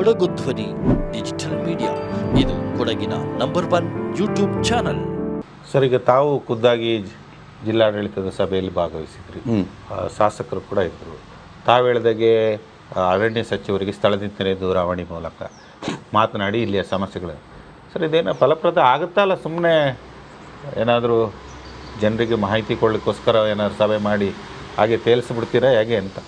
ಕೊಡಗು ಧ್ವನಿ digital media. ಇದು ಕೊಡಗಿನ number one YouTube channel. Sir ಈಗ ತಾವು ಖುದ್ದಾಗಿ ಜಿಲ್ಲಾಡಳಿತದ ಸಭೆಯಲ್ಲಿ ಭಾಗವಹಿಸಿದ್ರಿ. ಶಾಸಕರು ಕೂಡ ಇದ್ದರು. ತಾವು ಹೇಳಿದಾಗೆ ಅರಣ್ಯ ಸಚಿವರಿಗೆ ಸ್ಥಳದಿಂದಲೇ ದೂರವಾಣಿ ಮೂಲಕ ಮಾತನಾಡಿ ಇಲ್ಲಿಯ ಸಮಸ್ಯೆಗಳು. ಸರ್ ಇದೇನೋ ಫಲಪ್ರದ ಆಗುತ್ತಾ ಅಲ್ಲ? ಸುಮ್ಮನೆ ಏನಾದರೂ ಜನರಿಗೆ ಮಾಹಿತಿ ಕೊಡಲಿಕ್ಕೋಸ್ಕರ ಏನಾದ್ರು ಸಭೆ ಮಾಡಿ ಹಾಗೆ ತೇಲಿಸ್ಬಿಡ್ತೀರಾ ಹೇಗೆ ಅಂತ?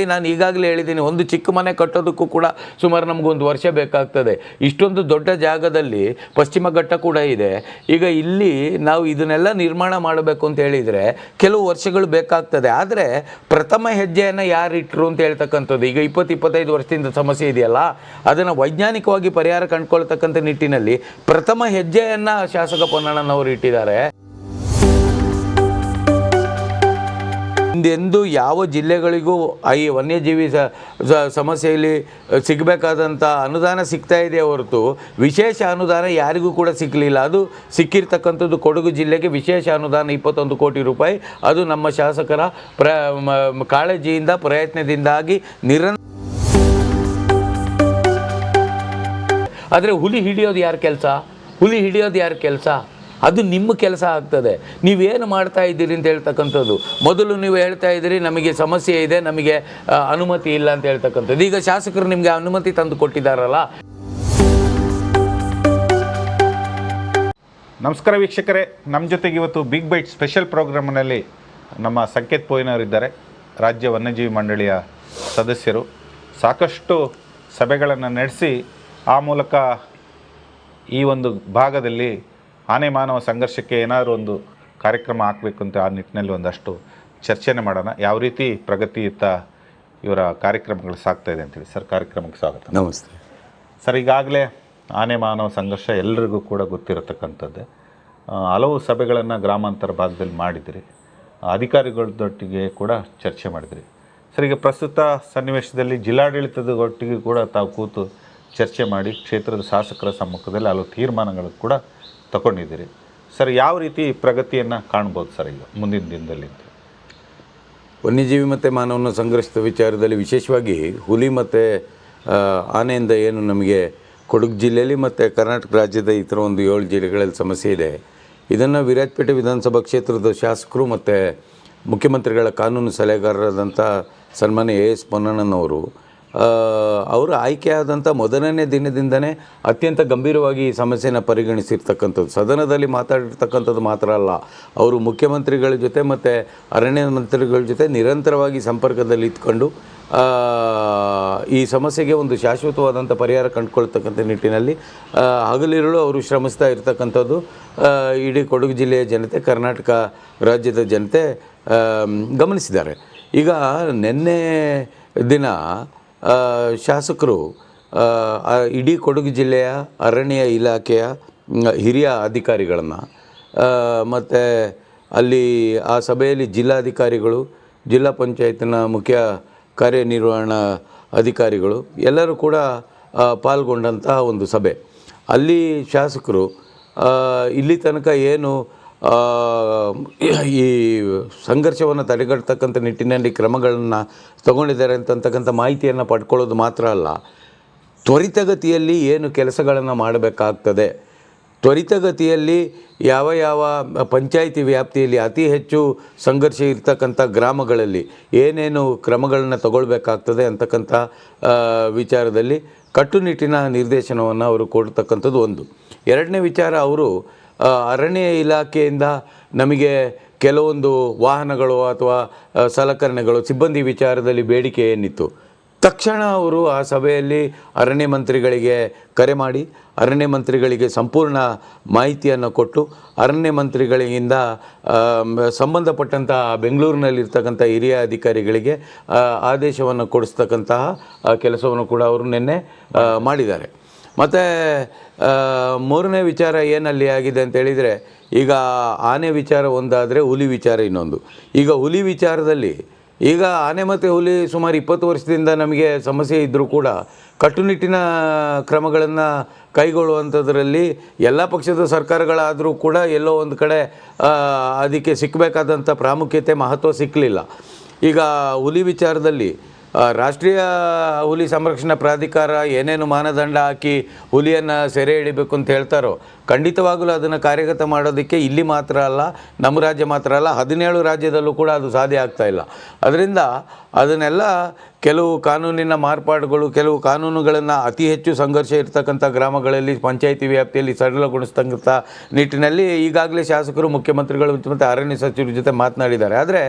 ನೋಡಿ ನಾನು ಈಗಾಗಲೇ ಹೇಳಿದ್ದೀನಿ, ಒಂದು ಚಿಕ್ಕ ಮನೆ ಕಟ್ಟೋದಕ್ಕೂ ಕೂಡ ಸುಮಾರು ನಮಗೊಂದು ವರ್ಷ ಬೇಕಾಗ್ತದೆ. ಇಷ್ಟೊಂದು ದೊಡ್ಡ ಜಾಗದಲ್ಲಿ ಪಶ್ಚಿಮ ಘಟ್ಟ ಕೂಡ ಇದೆ. ಈಗ ಇಲ್ಲಿ ನಾವು ಇದನ್ನೆಲ್ಲ ನಿರ್ಮಾಣ ಮಾಡಬೇಕು ಅಂತ ಹೇಳಿದರೆ ಕೆಲವು ವರ್ಷಗಳು ಬೇಕಾಗ್ತದೆ. ಆದರೆ ಪ್ರಥಮ ಹೆಜ್ಜೆಯನ್ನು ಯಾರು ಇಟ್ಟರು ಅಂತ ಹೇಳ್ತಕ್ಕಂಥದ್ದು, ಈಗ ಇಪ್ಪತ್ತು, ಇಪ್ಪತ್ತೈದು ವರ್ಷದಿಂದ ಸಮಸ್ಯೆ ಇದೆಯಲ್ಲ, ಅದನ್ನು ವೈಜ್ಞಾನಿಕವಾಗಿ ಪರಿಹಾರ ಕಂಡುಕೊಳ್ತಕ್ಕಂಥ ನಿಟ್ಟಿನಲ್ಲಿ ಪ್ರಥಮ ಹೆಜ್ಜೆಯನ್ನು ಶಾಸಕ ಪೊನ್ನಣ್ಣನವರು ಇಟ್ಟಿದ್ದಾರೆ. ಹಿಂದೆಂದೂ ಯಾವ ಜಿಲ್ಲೆಗಳಿಗೂ ಈ ವನ್ಯಜೀವಿ ಸಮಸ್ಯೆಯಲ್ಲಿ ಸಿಗಬೇಕಾದಂಥ ಅನುದಾನ ಸಿಗ್ತಾ ಇದೆ ಹೊರತು ವಿಶೇಷ ಅನುದಾನ ಯಾರಿಗೂ ಕೂಡ ಸಿಕ್ಕಲಿಲ್ಲ ಅದು ಸಿಕ್ಕಿರ್ತಕ್ಕಂಥದ್ದು ಕೊಡಗು ಜಿಲ್ಲೆಗೆ ವಿಶೇಷ ಅನುದಾನ ಇಪ್ಪತ್ತೊಂದು ಕೋಟಿ ರೂಪಾಯಿ. ಅದು ನಮ್ಮ ಶಾಸಕರ ಪ್ರ ಕಾಳಜಿಯಿಂದ, ಪ್ರಯತ್ನದಿಂದಾಗಿ ನಿರಂತರ ಆದರೆ ಹುಲಿ ಹಿಡಿಯೋದು ಯಾರ ಕೆಲಸ? ಹುಲಿ ಹಿಡಿಯೋದು ಯಾರ ಕೆಲಸ? ಅದು ನಿಮ್ಮ ಕೆಲಸ ಆಗ್ತದೆ. ನೀವೇನು ಮಾಡ್ತಾ ಇದ್ದೀರಿ ಅಂತ ಹೇಳ್ತಕ್ಕಂಥದ್ದು. ಮೊದಲು ನೀವು ಹೇಳ್ತಾ ಇದ್ದೀರಿ, ನಮಗೆ ಸಮಸ್ಯೆ ಇದೆ, ನಮಗೆ ಅನುಮತಿ ಇಲ್ಲ ಅಂತ ಹೇಳ್ತಕ್ಕಂಥದ್ದು. ಈಗ ಶಾಸಕರು ನಿಮಗೆ ಅನುಮತಿ ತಂದು ಕೊಟ್ಟಿದ್ದಾರಲ್ಲ? ನಮಸ್ಕಾರ ವೀಕ್ಷಕರೇ. ನಮ್ಮ ಜೊತೆಗೆ ಇವತ್ತು ಬಿಗ್ ಬೈಟ್ ಸ್ಪೆಷಲ್ ಪ್ರೋಗ್ರಾಮ್ನಲ್ಲಿ ನಮ್ಮ ಸಂಕೇತ್ ಪೋಯಿನವರಿದ್ದಾರೆ. ರಾಜ್ಯ ವನ್ಯಜೀವಿ ಮಂಡಳಿಯ ಸದಸ್ಯರು. ಸಾಕಷ್ಟು ಸಭೆಗಳನ್ನು ನಡೆಸಿ ಆ ಮೂಲಕ ಈ ಒಂದು ಭಾಗದಲ್ಲಿ ಆನೆ ಮಾನವ ಸಂಘರ್ಷಕ್ಕೆ ಏನಾದರೂ ಒಂದು ಕಾರ್ಯಕ್ರಮ ಹಾಕಬೇಕು ಅಂತ ಆ ನಿಟ್ಟಿನಲ್ಲಿ ಒಂದಷ್ಟು ಚರ್ಚೆನೆ ಮಾಡೋಣ. ಯಾವ ರೀತಿ ಪ್ರಗತಿಯುತ್ತ ಇವರ ಕಾರ್ಯಕ್ರಮಗಳು ಸಾಗ್ತಾ ಇದೆ ಅಂತೇಳಿ ಸರ್ ಕಾರ್ಯಕ್ರಮಕ್ಕೆ ಸ್ವಾಗತ. ನಮಸ್ತೆ. ಸರ್ ಈಗಾಗಲೇ ಆನೆ ಮಾನವ ಸಂಘರ್ಷ ಎಲ್ಲರಿಗೂ ಕೂಡ ಗೊತ್ತಿರತಕ್ಕಂಥದ್ದೇ. ಹಲವು ಸಭೆಗಳನ್ನು ಗ್ರಾಮಾಂತರ ಭಾಗದಲ್ಲಿ ಮಾಡಿದಿರಿ. ಅಧಿಕಾರಿಗಳದೊಟ್ಟಿಗೆ ಕೂಡ ಚರ್ಚೆ ಮಾಡಿದಿರಿ. ಸರ್ ಈಗ ಪ್ರಸ್ತುತ ಸನ್ನಿವೇಶದಲ್ಲಿ ಜಿಲ್ಲಾಡಳಿತದ ಒಟ್ಟಿಗೆ ಕೂಡ ತಾವು ಕೂತು ಚರ್ಚೆ ಮಾಡಿ ಕ್ಷೇತ್ರದ ಶಾಸಕರ ಸಮ್ಮುಖದಲ್ಲಿ ಹಲವು ತೀರ್ಮಾನಗಳು ಕೂಡ ತಗೊಂಡಿದ್ದೀರಿ ಸರ್, ಯಾವ ರೀತಿ ಪ್ರಗತಿಯನ್ನು ಕಾಣ್ಬೋದು ಸರ್ ಈಗ ಮುಂದಿನ ದಿನದಲ್ಲಿ ವನ್ಯಜೀವಿ ಮತ್ತು ಮಾನವನ ಸಂಘರ್ಷದ ವಿಚಾರದಲ್ಲಿ ವಿಶೇಷವಾಗಿ ಹುಲಿ ಮತ್ತು ಆನೆಯಿಂದ ಏನು ನಮಗೆ ಕೊಡಗು ಜಿಲ್ಲೆಯಲ್ಲಿ ಮತ್ತು ಕರ್ನಾಟಕ ರಾಜ್ಯದ ಇತರ ಒಂದು ಏಳು ಜಿಲ್ಲೆಗಳಲ್ಲಿ ಸಮಸ್ಯೆ ಇದೆ. ಇದನ್ನು ವಿರಾಜಪೇಟೆ ವಿಧಾನಸಭಾ ಕ್ಷೇತ್ರದ ಶಾಸಕರು ಮತ್ತು ಮುಖ್ಯಮಂತ್ರಿಗಳ ಕಾನೂನು ಸಲಹೆಗಾರರಾದಂಥ ಸನ್ಮಾನ್ಯ ಎ ಎಸ್ ಪೊನ್ನಣ್ಣನವರು ಅವರು ಆಯ್ಕೆಯಾದಂಥ ಮೊದಲನೇ ದಿನದಿಂದನೇ ಅತ್ಯಂತ ಗಂಭೀರವಾಗಿ ಈ ಸಮಸ್ಯೆನ ಪರಿಗಣಿಸಿರ್ತಕ್ಕಂಥದ್ದು. ಸದನದಲ್ಲಿ ಮಾತಾಡಿರ್ತಕ್ಕಂಥದ್ದು ಮಾತ್ರ ಅಲ್ಲ, ಅವರು ಮುಖ್ಯಮಂತ್ರಿಗಳ ಜೊತೆ ಮತ್ತು ಅರಣ್ಯ ಮಂತ್ರಿಗಳ ಜೊತೆ ನಿರಂತರವಾಗಿ ಸಂಪರ್ಕದಲ್ಲಿ ಇದ್ಕೊಂಡು ಈ ಸಮಸ್ಯೆಗೆ ಒಂದು ಶಾಶ್ವತವಾದಂಥ ಪರಿಹಾರ ಕಂಡುಕೊಳ್ತಕ್ಕಂಥ ನಿಟ್ಟಿನಲ್ಲಿ ಹಗಲಿರುಳು ಅವರು ಶ್ರಮಿಸ್ತಾ ಇರ್ತಕ್ಕಂಥದ್ದು. ಇಡೀ ಕೊಡಗು ಜಿಲ್ಲೆಯ ಜನತೆ, ಕರ್ನಾಟಕ ರಾಜ್ಯದ ಜನತೆ ಗಮನಿಸಿದ್ದಾರೆ. ಈಗ ನಿನ್ನೆ ದಿನ ಶಾಸಕರು ಇಡೀ ಕೊಡಗು ಜಿಲ್ಲೆಯ ಅರಣ್ಯ ಇಲಾಖೆಯ ಹಿರಿಯ ಅಧಿಕಾರಿಗಳನ್ನು ಮತ್ತು ಅಲ್ಲಿ ಆ ಸಭೆಯಲ್ಲಿ ಜಿಲ್ಲಾಧಿಕಾರಿಗಳು, ಜಿಲ್ಲಾ ಪಂಚಾಯತ್ನ ಮುಖ್ಯ ಕಾರ್ಯನಿರ್ವಹಣಾ ಅಧಿಕಾರಿಗಳು ಎಲ್ಲರೂ ಕೂಡ ಪಾಲ್ಗೊಂಡಂತಹ ಒಂದು ಸಭೆ. ಅಲ್ಲಿ ಶಾಸಕರು ಇಲ್ಲಿ ತನಕ ಏನು ಈ ಸಂಘರ್ಷವನ್ನು ತಡೆಗಟ್ಟತಕ್ಕಂಥ ನಿಟ್ಟಿನಲ್ಲಿ ಕ್ರಮಗಳನ್ನು ತಗೊಂಡಿದ್ದಾರೆ ಅಂತಕ್ಕಂಥ ಮಾಹಿತಿಯನ್ನು ಪಡ್ಕೊಳ್ಳೋದು ಮಾತ್ರ ಅಲ್ಲ, ತ್ವರಿತಗತಿಯಲ್ಲಿ ಏನು ಕೆಲಸಗಳನ್ನು ಮಾಡಬೇಕಾಗ್ತದೆ. ತ್ವರಿತಗತಿಯಲ್ಲಿ ಯಾವ ಯಾವ ಪಂಚಾಯಿತಿ ವ್ಯಾಪ್ತಿಯಲ್ಲಿ ಅತಿ ಹೆಚ್ಚು ಸಂಘರ್ಷ ಇರ್ತಕ್ಕಂಥ ಗ್ರಾಮಗಳಲ್ಲಿ ಏನೇನು ಕ್ರಮಗಳನ್ನು ತಗೊಳ್ಬೇಕಾಗ್ತದೆ ಅಂತಕ್ಕಂಥ ವಿಚಾರದಲ್ಲಿ ಕಟ್ಟುನಿಟ್ಟಿನ ನಿರ್ದೇಶನವನ್ನು ಅವರು ಕೊಡ್ತಕ್ಕಂಥದ್ದು ಒಂದು. ಎರಡನೇ ವಿಚಾರ ಅವರು ಅರಣ್ಯ ಇಲಾಖೆಯಿಂದ ನಮಗೆ ಕೆಲವೊಂದು ವಾಹನಗಳು ಅಥವಾ ಸಲಕರಣೆಗಳು, ಸಿಬ್ಬಂದಿ ವಿಚಾರದಲ್ಲಿ ಬೇಡಿಕೆ ಏನಿತ್ತು? ತಕ್ಷಣ ಅವರು ಆ ಸಭೆಯಲ್ಲಿ ಅರಣ್ಯ ಮಂತ್ರಿಗಳಿಗೆ ಕರೆ ಮಾಡಿ, ಅರಣ್ಯ ಮಂತ್ರಿಗಳಿಗೆ ಸಂಪೂರ್ಣ ಮಾಹಿತಿಯನ್ನು ಕೊಟ್ಟು, ಅರಣ್ಯ ಮಂತ್ರಿಗಳಿಂದ ಸಂಬಂಧಪಟ್ಟಂತಹ ಬೆಂಗಳೂರಿನಲ್ಲಿರ್ತಕ್ಕಂಥ ಹಿರಿಯ ಅಧಿಕಾರಿಗಳಿಗೆ ಆದೇಶವನ್ನು ಕೊಡಿಸ್ತಕ್ಕಂತಹ ಕೆಲಸವನ್ನು ಕೂಡ ಅವರು ನಿನ್ನೆ ಮಾಡಿದ್ದಾರೆ. ಮತ್ತು ಮೂರನೇ ವಿಚಾರ ಏನಲ್ಲಿ ಆಗಿದೆ ಅಂತ ಹೇಳಿದರೆ, ಈಗ ಆನೆ ವಿಚಾರ ಒಂದಾದರೆ ಹುಲಿ ವಿಚಾರ ಇನ್ನೊಂದು. ಈಗ ಹುಲಿ ವಿಚಾರದಲ್ಲಿ, ಈಗ ಆನೆ ಮತ್ತು ಹುಲಿ ಸುಮಾರು ಇಪ್ಪತ್ತು ವರ್ಷದಿಂದ ನಮಗೆ ಸಮಸ್ಯೆ ಇದ್ದರೂ ಕೂಡ ಕಟ್ಟುನಿಟ್ಟಿನ ಕ್ರಮಗಳನ್ನು ಕೈಗೊಳ್ಳುವಂಥದ್ರಲ್ಲಿ ಎಲ್ಲ ಪಕ್ಷದ ಸರ್ಕಾರಗಳಾದರೂ ಕೂಡ ಎಲ್ಲೋ ಒಂದು ಕಡೆ ಅದಕ್ಕೆ ಸಿಕ್ಕಬೇಕಾದಂಥ ಪ್ರಾಮುಖ್ಯತೆ, ಮಹತ್ವ ಸಿಕ್ಕಲಿಲ್ಲ ಈಗ ಹುಲಿ ವಿಚಾರದಲ್ಲಿ ರಾಷ್ಟ್ರೀಯ ಹುಲಿ ಸಂರಕ್ಷಣಾ ಪ್ರಾಧಿಕಾರ ಏನೇನು ಮಾನದಂಡ ಹಾಕಿ ಹುಲಿಯನ್ನು ಸೆರೆ ಹಿಡಿಬೇಕು ಅಂತ ಹೇಳ್ತಾರೋ ಖಂಡಿತವಾಗಲೂ ಅದನ್ನು ಕಾರ್ಯಗತ ಮಾಡೋದಕ್ಕೆ ಇಲ್ಲಿ ಮಾತ್ರ ಅಲ್ಲ, ನಮ್ಮ ರಾಜ್ಯ ಮಾತ್ರ ಅಲ್ಲ, ಹದಿನೇಳು ರಾಜ್ಯದಲ್ಲೂ ಕೂಡ ಅದು ಸಾಧ್ಯ ಆಗ್ತಾ ಇಲ್ಲ. ಅದರಿಂದ ಅದನ್ನೆಲ್ಲ ಕೆಲವು ಕಾನೂನಿನ ಮಾರ್ಪಾಡುಗಳು, ಕೆಲವು ಕಾನೂನುಗಳನ್ನು ಅತಿ ಹೆಚ್ಚು ಸಂಘರ್ಷ ಇರತಕ್ಕಂಥ ಗ್ರಾಮಗಳಲ್ಲಿ, ಪಂಚಾಯಿತಿ ವ್ಯಾಪ್ತಿಯಲ್ಲಿ ಸರಳಗೊಳಿಸ್ತಕ್ಕಂಥ ನಿಟ್ಟಿನಲ್ಲಿ ಈಗಾಗಲೇ ಶಾಸಕರು, ಮುಖ್ಯಮಂತ್ರಿಗಳು ಮತ್ತು ಅರಣ್ಯ ಸಚಿವರ ಜೊತೆ ಮಾತನಾಡಿದ್ದಾರೆ. ಆದರೆ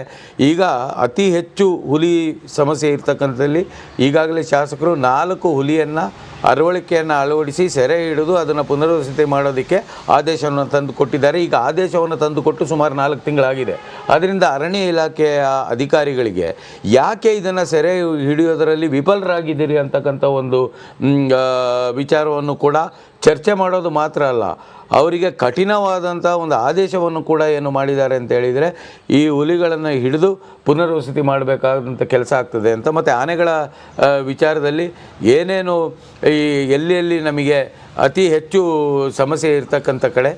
ಈಗ ಅತಿ ಹೆಚ್ಚು ಹುಲಿ ಸಮಸ್ಯೆ ಇರ್ತಕ್ಕಂಥದ್ದಲ್ಲಿ ಈಗಾಗಲೇ ಶಾಸಕರು ನಾಲ್ಕು ಹುಲಿಯನ್ನು ಅರವಳಿಕೆಯನ್ನು ಅಳವಡಿಸಿ ಸೆರೆ ಹಿಡಿದು ಅದನ್ನು ಪುನರ್ವಸತಿ ಮಾಡೋದಕ್ಕೆ ಆದೇಶವನ್ನು ತಂದು ಕೊಟ್ಟಿದ್ದಾರೆ. ಈಗ ಆದೇಶವನ್ನು ತಂದು ಕೊಟ್ಟು ಸುಮಾರು ನಾಲ್ಕು ತಿಂಗಳಾಗಿದೆ. ಅದರಿಂದ ಅರಣ್ಯ ಇಲಾಖೆಯ ಅಧಿಕಾರಿಗಳಿಗೆ ಯಾಕೆ ಇದನ್ನು ಸೆರೆ ಹಿಡಿಯೋದರಲ್ಲಿ ವಿಫಲರಾಗಿದ್ದೀರಿ ಅಂತಕ್ಕಂಥ ಒಂದು ವಿಚಾರವನ್ನು ಕೂಡ ಚರ್ಚೆ ಮಾಡೋದು ಮಾತ್ರ ಅಲ್ಲ, ಅವರಿಗೆ ಕಠಿಣವಾದಂಥ ಒಂದು ಆದೇಶವನ್ನು ಕೂಡ ಏನು ಮಾಡಿದ್ದಾರೆ ಅಂತ ಹೇಳಿದರೆ, ಈ ಹುಲಿಗಳನ್ನು ಹಿಡಿದು ಪುನರ್ವಸತಿ ಮಾಡಬೇಕಾದಂಥ ಕೆಲಸ ಆಗ್ತದೆ ಅಂತ. ಮತ್ತು ಆನೆಗಳ ವಿಚಾರದಲ್ಲಿ ಏನೇನು ಈ ಎಲ್ಲಿ ನಮಗೆ ಅತಿ ಹೆಚ್ಚು ಸಮಸ್ಯೆ ಇರ್ತಕ್ಕಂಥ ಕಡೆ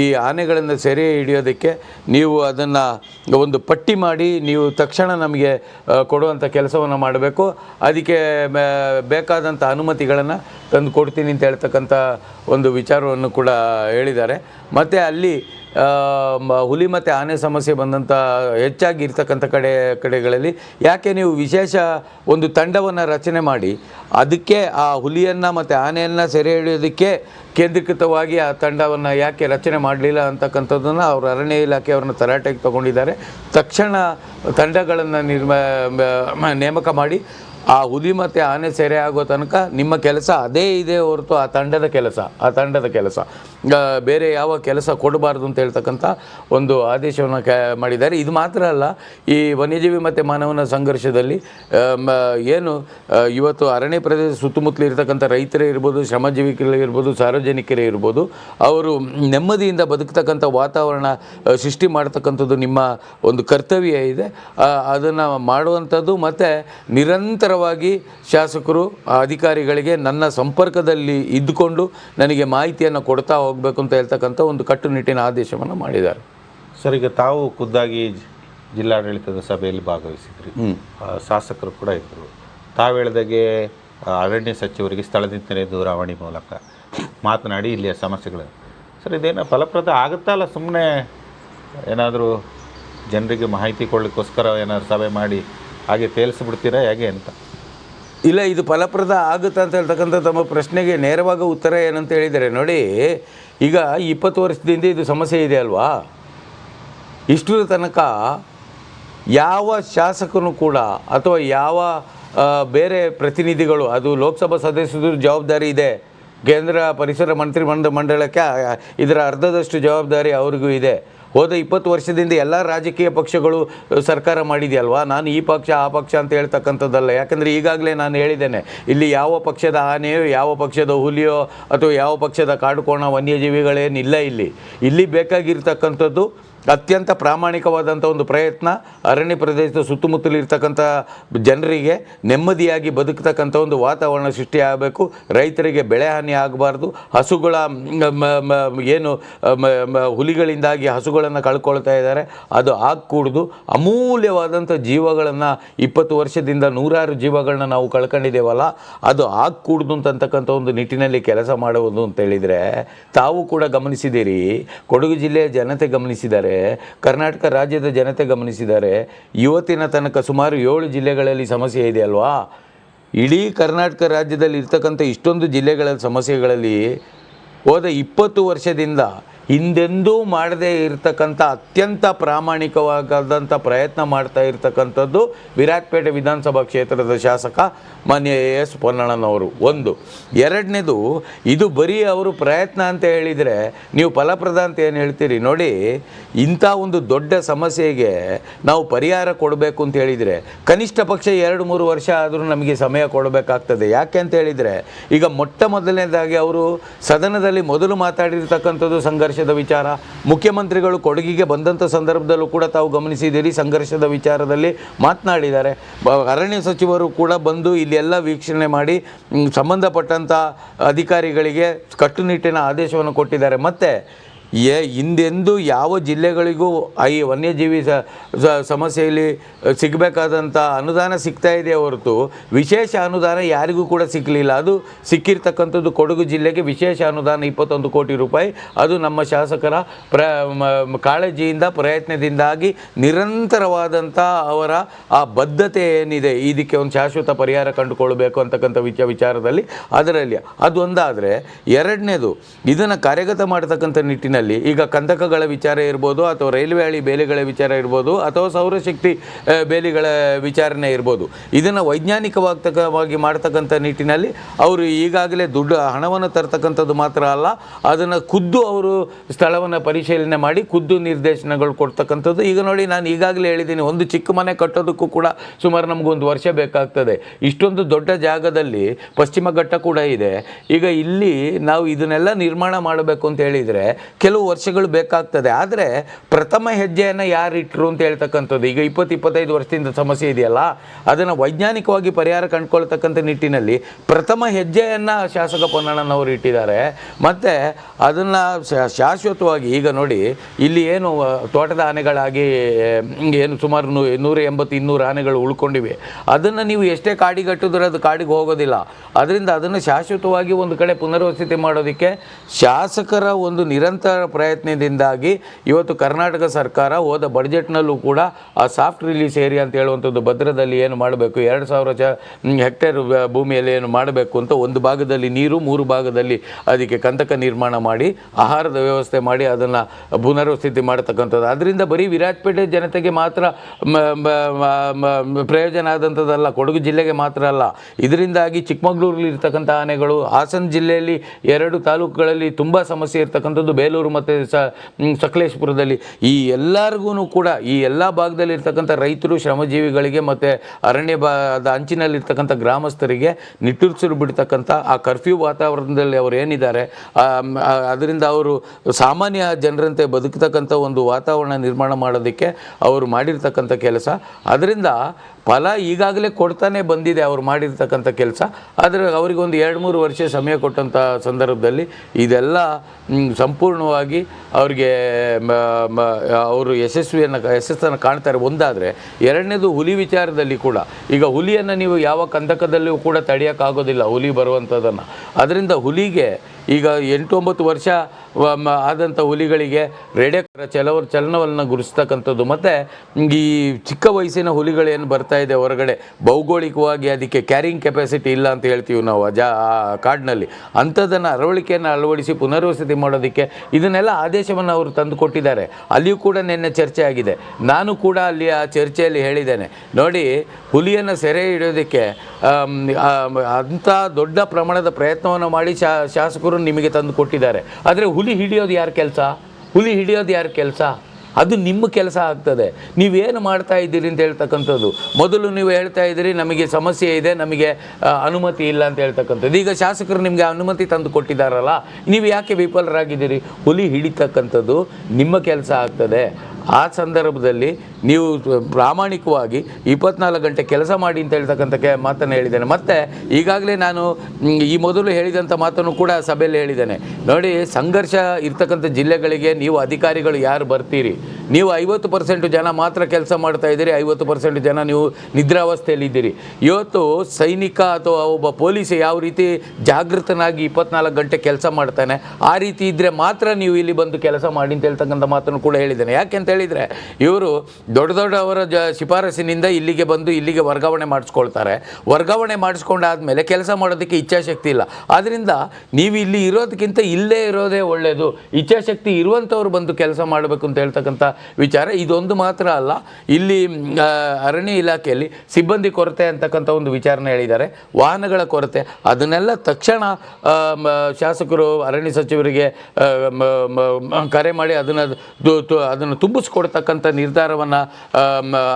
ಈ ಆನೆಗಳನ್ನು ಸೆರೆ ಹಿಡಿಯೋದಕ್ಕೆ ನೀವು ಅದನ್ನು ಒಂದು ಪಟ್ಟಿ ಮಾಡಿ, ನೀವು ತಕ್ಷಣ ನಮಗೆ ಕೊಡುವಂಥ ಕೆಲಸವನ್ನು ಮಾಡಬೇಕು. ಅದಕ್ಕೆ ಬೇಕಾದಂಥ ಅನುಮತಿಗಳನ್ನು ತಂದು ಕೊಡ್ತೀನಿ ಅಂತ ಹೇಳ್ತಕ್ಕಂಥ ಒಂದು ವಿಚಾರವನ್ನು ಕೂಡ ಹೇಳಿದ್ದಾರೆ. ಮತ್ತು ಅಲ್ಲಿ ಹುಲಿ ಮತ್ತು ಆನೆ ಸಮಸ್ಯೆ ಬಂದಂಥ ಹೆಚ್ಚಾಗಿ ಇರ್ತಕ್ಕಂಥ ಕಡೆ, ಕಡೆಗಳಲ್ಲಿ ಯಾಕೆ ನೀವು ವಿಶೇಷ ಒಂದು ತಂಡವನ್ನು ರಚನೆ ಮಾಡಿ ಅದಕ್ಕೆ ಆ ಹುಲಿಯನ್ನು ಮತ್ತು ಆನೆಯನ್ನು ಸೆರೆ ಹಿಡಿಯೋದಕ್ಕೆ ಕೇಂದ್ರೀಕೃತವಾಗಿ ಆ ತಂಡವನ್ನು ಯಾಕೆ ರಚನೆ ಮಾಡಲಿಲ್ಲ ಅಂತಕ್ಕಂಥದ್ದನ್ನು ಅವರು ಅರಣ್ಯ ಇಲಾಖೆಯವ್ರನ್ನ ತರಾಟೆಗೆ ತಗೊಂಡಿದ್ದಾರೆ. ತಕ್ಷಣ ತಂಡಗಳನ್ನು ನಿರ್ಮ ನೇಮಕ ಮಾಡಿ ಆ ಹುಲಿ ಮತ್ತು ಆನೆ ಸೆರೆ ಆಗೋ ತನಕ ನಿಮ್ಮ ಕೆಲಸ ಅದೇ ಇದೆ ಹೊರತು ಆ ತಂಡದ ಕೆಲಸ, ಆ ತಂಡದ ಕೆಲಸ. ಬೇರೆ ಯಾವ ಕೆಲಸ ಕೊಡಬಾರ್ದು ಅಂತ ಹೇಳ್ತಕ್ಕಂಥ ಒಂದು ಆದೇಶವನ್ನು ಕ, ಮಾಡಿದ್ದಾರೆ. ಇದು ಮಾತ್ರ ಅಲ್ಲ, ಈ ವನ್ಯಜೀವಿ ಮತ್ತು ಮಾನವನ ಸಂಘರ್ಷದಲ್ಲಿ ಏನು ಇವತ್ತು ಅರಣ್ಯ ಪ್ರದೇಶ ಸುತ್ತಮುತ್ತಲು ಇರತಕ್ಕಂಥ ರೈತರೇ ಇರ್ಬೋದು ಶ್ರಮಜೀವಿಗಳೇ ಇರ್ಬೋದು, ಸಾರ್ವಜನಿಕರೇ ಇರ್ಬೋದು, ಅವರು ನೆಮ್ಮದಿಯಿಂದ ಬದುಕ್ತಕ್ಕಂಥ ವಾತಾವರಣ ಸೃಷ್ಟಿ ಮಾಡ್ತಕ್ಕಂಥದ್ದು ನಿಮ್ಮ ಒಂದು ಕರ್ತವ್ಯ ಇದೆ. ಅದನ್ನು ಮಾಡುವಂಥದ್ದು ಮತ್ತು ನಿರಂತರವಾಗಿ ಶಾಸಕರು ಅಧಿಕಾರಿಗಳಿಗೆ ನನ್ನ ಸಂಪರ್ಕದಲ್ಲಿ ಇದ್ದುಕೊಂಡು ನನಗೆ ಮಾಹಿತಿಯನ್ನು ಕೊಡ್ತಾ ಹೋಗಬೇಕು ಅಂತ ಹೇಳ್ತಕ್ಕಂಥ ಒಂದು ಕಟ್ಟುನಿಟ್ಟಿನ ಆದೇಶವನ್ನು ಮಾಡಿದ್ದಾರೆ. ಸರ್ ಈಗ ತಾವು ಖುದ್ದಾಗಿ ಜಿಲ್ಲಾಡಳಿತದ ಸಭೆಯಲ್ಲಿ ಭಾಗವಹಿಸಿದ್ರಿ. ಶಾಸಕರು ಕೂಡ ಇದ್ದರು. ತಾವು ಹೇಳಿದಾಗೆ ಅರಣ್ಯ ಸಚಿವರಿಗೆ ಸ್ಥಳದಿಂದಲೇ ದೂರವಾಣಿ ಮೂಲಕ ಮಾತನಾಡಿ ಇಲ್ಲಿಯ ಸಮಸ್ಯೆಗಳು ಸರ್ ಇದೇನೋ ಫಲಪ್ರದ ಆಗುತ್ತಾ ಅಲ್ಲ? ಸುಮ್ಮನೆ ಏನಾದರೂ ಜನರಿಗೆ ಮಾಹಿತಿ ಕೊಡಲಿಕ್ಕೋಸ್ಕರ ಏನಾದ್ರು ಸಭೆ ಮಾಡಿ ಹಾಗೆ ತೇಲಿಸ್ಬಿಡ್ತೀರಾ? ಹೇಗೆ ಅಂತ. ಇಲ್ಲ, ಇದು ಫಲಪ್ರದ ಆಗುತ್ತಾ ಅಂತ ಹೇಳ್ತಕ್ಕಂಥ ತಮ್ಮ ಪ್ರಶ್ನೆಗೆ ನೇರವಾಗಿ ಉತ್ತರ ಏನಂತ ಹೇಳಿದರೆ ನೋಡಿ, ಈಗ ಇಪ್ಪತ್ತು ವರ್ಷದಿಂದ ಇದು ಸಮಸ್ಯೆ ಇದೆ ಅಲ್ವಾ? ಇಷ್ಟರ ತನಕ ಯಾವ ಶಾಸಕನು ಕೂಡ ಅಥವಾ ಯಾವ ಬೇರೆ ಪ್ರತಿನಿಧಿಗಳು, ಅದು ಲೋಕಸಭಾ ಸದಸ್ಯರ ಜವಾಬ್ದಾರಿ ಇದೆ, ಕೇಂದ್ರ ಪರಿಸರ ಮಂತ್ರಿ ಮಂಡ ಮಂಡಳಕ್ಕೆ ಇದರ ಅರ್ಧದಷ್ಟು ಜವಾಬ್ದಾರಿ ಅವ್ರಿಗೂ ಇದೆ ಹೋದ ಇಪ್ಪತ್ತು ವರ್ಷದಿಂದ ಎಲ್ಲ ರಾಜಕೀಯ ಪಕ್ಷಗಳು ಸರ್ಕಾರ ಮಾಡಿದೆಯಲ್ವಾ? ನಾನು ಈ ಪಕ್ಷ, ಆ ಪಕ್ಷ ಅಂತ ಹೇಳ್ತಕ್ಕಂಥದ್ದಲ್ಲ. ಯಾಕಂದರೆ ಈಗಾಗಲೇ ನಾನು ಹೇಳಿದ್ದೇನೆ, ಇಲ್ಲಿ ಯಾವ ಪಕ್ಷದ ಆನೆಯೋ, ಯಾವ ಪಕ್ಷದ ಹುಲಿಯೋ ಅಥವಾ ಯಾವ ಪಕ್ಷದ ಕಾಡುಕೋಣ ವನ್ಯಜೀವಿಗಳೇನಿಲ್ಲ ಇಲ್ಲಿ. ಇಲ್ಲಿ ಬೇಕಾಗಿರ್ತಕ್ಕಂಥದ್ದು ಅತ್ಯಂತ ಪ್ರಾಮಾಣಿಕವಾದಂಥ ಒಂದು ಪ್ರಯತ್ನ ಅರಣ್ಯ ಪ್ರದೇಶದ ಸುತ್ತಮುತ್ತಲಿರ್ತಕ್ಕಂಥ ಜನರಿಗೆ ನೆಮ್ಮದಿಯಾಗಿ ಬದುಕ್ತಕ್ಕಂಥ ಒಂದು ವಾತಾವರಣ ಸೃಷ್ಟಿಯಾಗಬೇಕು. ರೈತರಿಗೆ ಬೆಳೆ ಹಾನಿ ಆಗಬಾರ್ದು. ಹಸುಗಳ ಏನು ಹುಲಿಗಳಿಂದಾಗಿ ಹಸುಗಳನ್ನು ಕಳ್ಕೊಳ್ತಾ ಇದ್ದಾರೆ. ಅದು ಆಗಕೂಡ್ದು. ಅಮೂಲ್ಯವಾದಂಥ ಜೀವಗಳನ್ನು ಇಪ್ಪತ್ತು ವರ್ಷದಿಂದ ನೂರಾರು ಜೀವಗಳನ್ನ ನಾವು ಕಳ್ಕೊಂಡಿದ್ದೇವಲ್ಲ, ಅದು ಆಗಕೂಡ್ದು ಅಂತಕ್ಕಂಥ ಒಂದು ನಿಟ್ಟಿನಲ್ಲಿ ಕೆಲಸ ಮಾಡುವುದು ಅಂತ ಹೇಳಿದರೆ ತಾವು ಕೂಡ ಗಮನಿಸಿದ್ದೀರಿ. ಕೊಡಗು ಜಿಲ್ಲೆಯ ಜನತೆ ಗಮನಿಸಿದ್ದಾರೆ. ಕರ್ನಾಟಕ ರಾಜ್ಯದ ಜನತೆ ಗಮನಿಸಿದ್ದಾರೆ. ಇವತ್ತಿನ ತನಕ ಸುಮಾರು ಏಳು ಜಿಲ್ಲೆಗಳಲ್ಲಿ ಸಮಸ್ಯೆ ಇದೆ ಅಲ್ವಾ? ಇಡೀ ಕರ್ನಾಟಕ ರಾಜ್ಯದಲ್ಲಿ ಇರ್ತಕ್ಕಂಥ ಇಷ್ಟೊಂದು ಜಿಲ್ಲೆಗಳ ಸಮಸ್ಯೆಗಳಲ್ಲಿ ಹೋದ ಇಪ್ಪತ್ತು ವರ್ಷದಿಂದ ಹಿಂದೆಂದೂ ಮಾಡದೇ ಇರತಕ್ಕಂಥ ಅತ್ಯಂತ ಪ್ರಾಮಾಣಿಕವಾದಂಥ ಪ್ರಯತ್ನ ಮಾಡ್ತಾ ಇರತಕ್ಕಂಥದ್ದು ವಿರಾಟ್ಪೇಟೆ ವಿಧಾನಸಭಾ ಕ್ಷೇತ್ರದ ಶಾಸಕ ಮಾನ್ಯ ಎ ಎಸ್ ಪೊನ್ನಣ್ಣನವರು. ಒಂದು. ಎರಡನೇದು, ಇದು ಬರೀ ಅವರು ಪ್ರಯತ್ನ ಅಂತ ಹೇಳಿದರೆ ನೀವು ಫಲಪ್ರದ ಅಂತ ಏನು ಹೇಳ್ತೀರಿ? ನೋಡಿ, ಇಂಥ ಒಂದು ದೊಡ್ಡ ಸಮಸ್ಯೆಗೆ ನಾವು ಪರಿಹಾರ ಕೊಡಬೇಕು ಅಂತ ಹೇಳಿದರೆ ಕನಿಷ್ಠ ಪಕ್ಷ ಎರಡು ಮೂರು ವರ್ಷ ಆದರೂ ನಮಗೆ ಸಮಯ ಕೊಡಬೇಕಾಗ್ತದೆ. ಯಾಕೆ ಅಂತ ಹೇಳಿದರೆ ಈಗ ಮೊಟ್ಟ ಮೊದಲನೇದಾಗಿ ಅವರು ಸದನದಲ್ಲಿ ಮೊದಲು ಮಾತಾಡಿರ್ತಕ್ಕಂಥದ್ದು ಸಂಘರ್ಷದ ವಿಚಾರ. ಮುಖ್ಯಮಂತ್ರಿಗಳು ಕೊಡಗಿಗೆ ಬಂದಂಥ ಸಂದರ್ಭದಲ್ಲೂ ಕೂಡ ತಾವು ಗಮನಿಸಿದ್ದೀರಿ, ಸಂಘರ್ಷದ ವಿಚಾರದಲ್ಲಿ ಮಾತನಾಡಿದ್ದಾರೆ. ಅರಣ್ಯ ಸಚಿವರು ಕೂಡ ಬಂದು ಇಲ್ಲಿ ಎಲ್ಲ ವೀಕ್ಷಣೆ ಮಾಡಿ ಸಂಬಂಧಪಟ್ಟಂಥ ಅಧಿಕಾರಿಗಳಿಗೆ ಕಟ್ಟುನಿಟ್ಟಿನ ಆದೇಶವನ್ನು ಕೊಟ್ಟಿದ್ದಾರೆ. ಮತ್ತು ಏ, ಹಿಂದೆಂದು ಯಾವ ಜಿಲ್ಲೆಗಳಿಗೂ ಈ ವನ್ಯಜೀವಿ ಸಮಸ್ಯೆಯಲ್ಲಿ ಸಿಗಬೇಕಾದಂಥ ಅನುದಾನ ಸಿಗ್ತಾ ಇದೆ ಹೊರತು ವಿಶೇಷ ಅನುದಾನ ಯಾರಿಗೂ ಕೂಡ ಸಿಕ್ಕಲಿಲ್ಲ ಅದು ಸಿಕ್ಕಿರ್ತಕ್ಕಂಥದ್ದು ಕೊಡಗು ಜಿಲ್ಲೆಗೆ ವಿಶೇಷ ಅನುದಾನ ಇಪ್ಪತ್ತೊಂದು ಕೋಟಿ ರೂಪಾಯಿ. ಅದು ನಮ್ಮ ಶಾಸಕರ ಪ್ರ ಕಾಳಜಿಯಿಂದ, ಪ್ರಯತ್ನದಿಂದಾಗಿ ನಿರಂತರವಾದಂಥ ಅವರ ಆ ಬದ್ಧತೆ ಏನಿದೆ, ಇದಕ್ಕೆ ಒಂದು ಶಾಶ್ವತ ಪರಿಹಾರ ಕಂಡುಕೊಳ್ಬೇಕು ಅಂತಕ್ಕಂಥ ವಿಚ, ವಿಚಾರದಲ್ಲಿ ಅದರಲ್ಲಿ. ಅದೊಂದಾದರೆ ಎರಡನೇದು, ಇದನ್ನು ಕಾರ್ಯಗತ ಮಾಡತಕ್ಕಂಥ ನಿಟ್ಟಿನಲ್ಲಿ ಈಗ ಕಂದಕಗಳ ವಿಚಾರ ಇರ್ಬೋದು ಅಥವಾ ರೈಲ್ವೆ ಹಳಿ ಬೇಲಿಗಳ ವಿಚಾರ ಇರ್ಬೋದು ಅಥವಾ ಸೌರಶಕ್ತಿ ಬೇಲಿಗಳ ವಿಚಾರಣೆ ಇರ್ಬೋದು. ಇದನ್ನು ವೈಜ್ಞಾನಿಕವಾಗ್ತಕವಾಗಿ ಮಾಡ್ತಕ್ಕಂಥ ನಿಟ್ಟಿನಲ್ಲಿ ಅವರು ಈಗಾಗಲೇ ದುಡ್ಡು, ಹಣವನ್ನು ತರ್ತಕ್ಕಂಥದ್ದು ಮಾತ್ರ ಅಲ್ಲ, ಅದನ್ನು ಖುದ್ದು ಅವರು ಸ್ಥಳವನ್ನು ಪರಿಶೀಲನೆ ಮಾಡಿ ಖುದ್ದು ನಿರ್ದೇಶನಗಳು ಕೊಡ್ತಕ್ಕಂಥದ್ದು. ಈಗ ನೋಡಿ ನಾನು ಈಗಾಗಲೇ ಹೇಳಿದ್ದೀನಿ, ಒಂದು ಚಿಕ್ಕ ಮನೆ ಕಟ್ಟೋದಕ್ಕೂ ಕೂಡ ಸುಮಾರು ನಮಗೊಂದು ವರ್ಷ ಬೇಕಾಗ್ತದೆ. ಇಷ್ಟೊಂದು ದೊಡ್ಡ ಜಾಗದಲ್ಲಿ ಪಶ್ಚಿಮ ಘಟ್ಟ ಕೂಡ ಇದೆ. ಈಗ ಇಲ್ಲಿ ನಾವು ಇದನ್ನೆಲ್ಲ ನಿರ್ಮಾಣ ಮಾಡಬೇಕು ಅಂತ ಹೇಳಿದರೆ ಕೆಲವು ವರ್ಷಗಳು ಬೇಕಾಗ್ತದೆ. ಆದರೆ ಪ್ರಥಮ ಹೆಜ್ಜೆಯನ್ನು ಯಾರು ಇಟ್ಟರು ಅಂತ ಹೇಳ್ತಕ್ಕಂಥದ್ದು, ಈಗ ಇಪ್ಪತ್ತು, ಇಪ್ಪತ್ತೈದು ವರ್ಷದಿಂದ ಸಮಸ್ಯೆ ಇದೆಯಲ್ಲ, ಅದನ್ನು ವೈಜ್ಞಾನಿಕವಾಗಿ ಪರಿಹಾರ ಕಂಡುಕೊಳ್ತಕ್ಕಂಥ ನಿಟ್ಟಿನಲ್ಲಿ ಪ್ರಥಮ ಹೆಜ್ಜೆಯನ್ನು ಶಾಸಕ ಪೊನ್ನಣ್ಣನವರು ಇಟ್ಟಿದ್ದಾರೆ. ಮತ್ತು ಅದನ್ನು ಶಾಶ್ವತವಾಗಿ ಈಗ ನೋಡಿ, ಇಲ್ಲಿ ಏನು ತೋಟದ ಆನೆಗಳಾಗಿ ಏನು ಸುಮಾರು ನೂ, ನೂರ ಎಂಬತ್ತು, ಇನ್ನೂರು ಆನೆಗಳು ಉಳ್ಕೊಂಡಿವೆ. ಅದನ್ನು ನೀವು ಎಷ್ಟೇ ಕಾಡಿಗಟ್ಟಿದ್ರೆ ಅದು ಕಾಡಿಗೆ ಹೋಗೋದಿಲ್ಲ. ಅದರಿಂದ ಅದನ್ನು ಶಾಶ್ವತವಾಗಿ ಒಂದು ಕಡೆ ಪುನರ್ವಸತಿ ಮಾಡೋದಕ್ಕೆ ಶಾಸಕರ ಒಂದು ನಿರಂತರ ಪ್ರಯತ್ನದಿಂದಾಗಿ ಇವತ್ತು ಕರ್ನಾಟಕ ಸರ್ಕಾರ ಹೋದ ಬಡ್ಜೆಟ್ನಲ್ಲೂ ಕೂಡ ಆ ಸಾಫ್ಟ್ ರಿಲೀಸ್ ಏರಿಯಾ ಅಂತ ಹೇಳುವಂಥದ್ದು ಭದ್ರದಲ್ಲಿ ಏನು ಮಾಡಬೇಕು? ಎರಡು ಸಾವಿರ ಚ ಹೆಕ್ಟೇರ್ ಭೂಮಿಯಲ್ಲಿ ಏನು ಮಾಡಬೇಕು ಅಂತ ಒಂದು ಭಾಗದಲ್ಲಿ ನೀರು, ಮೂರು ಭಾಗದಲ್ಲಿ ಅದಕ್ಕೆ ಕಂತಕ ನಿರ್ಮಾಣ ಮಾಡಿ, ಆಹಾರದ ವ್ಯವಸ್ಥೆ ಮಾಡಿ, ಅದನ್ನು ಪುನರ್ವಸ್ಥಿತಿ ಮಾಡತಕ್ಕಂಥದ್ದು. ಅದರಿಂದ ಬರೀ ವಿರಾಜಪೇಟೆ ಜನತೆಗೆ ಮಾತ್ರ ಪ್ರಯೋಜನ ಆದಂಥದ್ದಲ್ಲ, ಕೊಡಗು ಜಿಲ್ಲೆಗೆ ಮಾತ್ರ ಅಲ್ಲ. ಇದರಿಂದಾಗಿ ಚಿಕ್ಕಮಗಳೂರಲ್ಲಿ ಇರ್ತಕ್ಕಂಥ ಆನೆಗಳು, ಹಾಸನ ಜಿಲ್ಲೆಯಲ್ಲಿ ಎರಡು ತಾಲೂಕುಗಳಲ್ಲಿ ತುಂಬ ಸಮಸ್ಯೆ ಇರ್ತಕ್ಕಂಥದ್ದು, ಬೇಲೂರು ಮತ್ತು ಸ ಸಕಲೇಶಪುರದಲ್ಲಿ ಈ ಎಲ್ಲರಿಗೂ ಕೂಡ ಈ ಎಲ್ಲ ಭಾಗದಲ್ಲಿ ಇರ್ತಕ್ಕಂಥ ರೈತರು, ಶ್ರಮಜೀವಿಗಳಿಗೆ ಮತ್ತು ಅರಣ್ಯ ಭಾಗದ ಅಂಚಿನಲ್ಲಿರ್ತಕ್ಕಂಥ ಗ್ರಾಮಸ್ಥರಿಗೆ ನಿಟ್ಟುಸಿರು ಬಿಡ್ತಕ್ಕಂಥ ಆ ಕರ್ಫ್ಯೂ ವಾತಾವರಣದಲ್ಲಿ ಅವರು ಏನಿದ್ದಾರೆ ಅದರಿಂದ ಅವರು ಸಾಮಾನ್ಯ ಜನರಂತೆ ಬದುಕತಕ್ಕಂಥ ಒಂದು ವಾತಾವರಣ ನಿರ್ಮಾಣ ಮಾಡೋದಕ್ಕೆ ಅವರು ಮಾಡಿರ್ತಕ್ಕಂಥ ಕೆಲಸ. ಅದರಿಂದ ಫಲ ಈಗಾಗಲೇ ಕೊಡ್ತಾನೆ ಬಂದಿದೆ ಅವರು ಮಾಡಿರ್ತಕ್ಕಂಥ ಕೆಲಸ. ಆದರೆ ಅವರಿಗೊಂದು ಎರಡು ಮೂರು ವರ್ಷ ಸಮಯ ಕೊಟ್ಟಂಥ ಸಂದರ್ಭದಲ್ಲಿ ಇದೆಲ್ಲ ಸಂಪೂರ್ಣವಾಗಿ ಅವ್ರಿಗೆ ಅವರು ಯಶಸ್ವಿಯನ್ನು, ಯಶಸ್ಸನ್ನು ಕಾಣ್ತಾರೆ. ಒಂದಾದರೆ ಎರಡನೇದು ಹುಲಿ ವಿಚಾರದಲ್ಲಿ ಕೂಡ. ಈಗ ಹುಲಿಯನ್ನು ನೀವು ಯಾವ ಕಂದಕದಲ್ಲಿಯೂ ಕೂಡ ತಡೆಯೋಕ್ಕಾಗೋದಿಲ್ಲ, ಹುಲಿ ಬರುವಂಥದ್ದನ್ನು. ಅದರಿಂದ ಹುಲಿಗೆ ಈಗ ಎಂಟು ಒಂಬತ್ತು ವರ್ಷ ಆದಂಥ ಹುಲಿಗಳಿಗೆ ರೇಡಿಯೋ ಚಲವ ಚಲನವಲನ ಗುರುಸ್ತಕ್ಕಂಥದ್ದು ಮತ್ತು ಈ ಚಿಕ್ಕ ವಯಸ್ಸಿನ ಹುಲಿಗಳೇನು ಬರ್ತಾ ಇದೆ ಹೊರಗಡೆ? ಭೌಗೋಳಿಕವಾಗಿ ಅದಕ್ಕೆ ಕ್ಯಾರಿಂಗ್ ಕೆಪಾಸಿಟಿ ಇಲ್ಲ ಅಂತ ಹೇಳ್ತೀವಿ ನಾವು ಜಾ ಆ ಕಾಡಿನಲ್ಲಿ. ಅಂಥದ್ದನ್ನು ಅರವಳಿಕೆಯನ್ನು ಅಳವಡಿಸಿ ಪುನರ್ವಸತಿ ಮಾಡೋದಕ್ಕೆ ಇದನ್ನೆಲ್ಲ ಆದೇಶವನ್ನು ಅವರು ತಂದು ಕೊಟ್ಟಿದ್ದಾರೆ. ಅಲ್ಲಿಯೂ ಕೂಡ ನಿನ್ನೆ ಚರ್ಚೆ ಆಗಿದೆ. ನಾನು ಕೂಡ ಅಲ್ಲಿ ಆ ಚರ್ಚೆಯಲ್ಲಿ ಹೇಳಿದ್ದೇನೆ. ನೋಡಿ, ಹುಲಿಯನ್ನು ಸೆರೆ ಹಿಡಿಯೋದಕ್ಕೆ ಅಂಥ ದೊಡ್ಡ ಪ್ರಮಾಣದ ಪ್ರಯತ್ನವನ್ನು ಮಾಡಿ ಶಾ ಶಾಸಕರು ನಿಮಗೆ ತಂದು ಕೊಟ್ಟಿದ್ದಾರೆ. ಆದರೆ ಹುಲಿ ಹಿಡಿಯೋದು ಯಾರ ಕೆಲಸ? ಹುಲಿ ಹಿಡಿಯೋದು ಯಾರ ಕೆಲಸ? ಅದು ನಿಮ್ಮ ಕೆಲಸ ಆಗ್ತದೆ. ನೀವೇನು ಮಾಡ್ತಾ ಇದ್ದೀರಿ ಅಂತ ಹೇಳ್ತಕ್ಕಂಥದ್ದು. ಮೊದಲು ನೀವು ಹೇಳ್ತಾ ಇದ್ದೀರಿ, ನಮಗೆ ಸಮಸ್ಯೆ ಇದೆ, ನಮಗೆ ಅನುಮತಿ ಇಲ್ಲ ಅಂತ ಹೇಳ್ತಕ್ಕಂಥದ್ದು. ಈಗ ಶಾಸಕರು ನಿಮಗೆ ಅನುಮತಿ ತಂದು ಕೊಟ್ಟಿದ್ದಾರಲ್ಲ, ನೀವು ಯಾಕೆ ವಿಫಲರಾಗಿದ್ದೀರಿ? ಹುಲಿ ಹಿಡಿತಕ್ಕಂಥದ್ದು ನಿಮ್ಮ ಕೆಲಸ ಆಗ್ತದೆ. ಆ ಸಂದರ್ಭದಲ್ಲಿ ನೀವು ಪ್ರಾಮಾಣಿಕವಾಗಿ ಇಪ್ಪತ್ನಾಲ್ಕು ಗಂಟೆ ಕೆಲಸ ಮಾಡಿ ಅಂತ ಹೇಳ್ತಕ್ಕಂಥ ಕೆ ಮಾತನ್ನು ಹೇಳಿದ್ದೇನೆ. ಮತ್ತು ಈಗಾಗಲೇ ನಾನು ಈ ಮೊದಲು ಹೇಳಿದಂಥ ಮಾತನ್ನು ಕೂಡ ಸಭೆಯಲ್ಲಿ ಹೇಳಿದ್ದೇನೆ. ನೋಡಿ, ಸಂಘರ್ಷ ಇರ್ತಕ್ಕಂಥ ಜಿಲ್ಲೆಗಳಿಗೆ ನೀವು ಅಧಿಕಾರಿಗಳು ಯಾರು ಬರ್ತೀರಿ? ನೀವು ಐವತ್ತು ಪರ್ಸೆಂಟ್ ಜನ ಮಾತ್ರ ಕೆಲಸ ಮಾಡ್ತಾ ಇದ್ದೀರಿ, ಐವತ್ತು ಪರ್ಸೆಂಟ್ ಜನ ನೀವು ನಿದ್ರಾವಸ್ಥೆಯಲ್ಲಿ ಇದ್ದೀರಿ ಇವತ್ತು ಸೈನಿಕ ಅಥವಾ ಒಬ್ಬ ಪೊಲೀಸ್ ಯಾವ ರೀತಿ ಜಾಗೃತನಾಗಿ ಇಪ್ಪತ್ನಾಲ್ಕು ಗಂಟೆ ಕೆಲಸ ಮಾಡ್ತಾನೆ, ಆ ರೀತಿ ಇದ್ದರೆ ಮಾತ್ರ ನೀವು ಇಲ್ಲಿ ಬಂದು ಕೆಲಸ ಮಾಡಿ ಅಂತ ಹೇಳ್ತಕ್ಕಂಥ ಮಾತನ್ನು ಕೂಡ ಹೇಳಿದ್ದೇನೆ. ಯಾಕೆ ಅಂತ ಹೇಳಿದರೆ, ಇವರು ದೊಡ್ಡ ದೊಡ್ಡವರ ಜ ಶಿಫಾರಸಿನಿಂದ ಇಲ್ಲಿಗೆ ಬಂದು ಇಲ್ಲಿಗೆ ವರ್ಗಾವಣೆ ಮಾಡಿಸ್ಕೊಳ್ತಾರೆ. ವರ್ಗಾವಣೆ ಮಾಡಿಸ್ಕೊಂಡಾದ್ಮೇಲೆ ಕೆಲಸ ಮಾಡೋದಕ್ಕೆ ಇಚ್ಛಾಶಕ್ತಿ ಇಲ್ಲ. ಆದ್ದರಿಂದ ನೀವು ಇಲ್ಲಿ ಇರೋದಕ್ಕಿಂತ ಇಲ್ಲೇ ಇರೋದೇ ಒಳ್ಳೆಯದು ಇಚ್ಛಾಶಕ್ತಿ ಇರುವಂಥವ್ರು ಬಂದು ಕೆಲಸ ಮಾಡಬೇಕು ಅಂತ ಹೇಳ್ತಕ್ಕಂಥ ವಿಚಾರ. ಇದೊಂದು ಮಾತ್ರ ಅಲ್ಲ, ಇಲ್ಲಿ ಅರಣ್ಯ ಇಲಾಖೆಯಲ್ಲಿ ಸಿಬ್ಬಂದಿ ಕೊರತೆ ಅಂತಕ್ಕಂಥ ಒಂದು ವಿಚಾರನ ಹೇಳಿದ್ದಾರೆ. ವಾಹನಗಳ ಕೊರತೆ, ಅದನ್ನೆಲ್ಲ ತಕ್ಷಣ ಶಾಸಕರು, ಅರಣ್ಯ ಸಚಿವರಿಗೆ ಕರೆ ಮಾಡಿ ಅದನ್ನು ಅದನ್ನು ತುಂಬಿಸ್ಕೊಡ್ತಕ್ಕಂಥ ನಿರ್ಧಾರವನ್ನು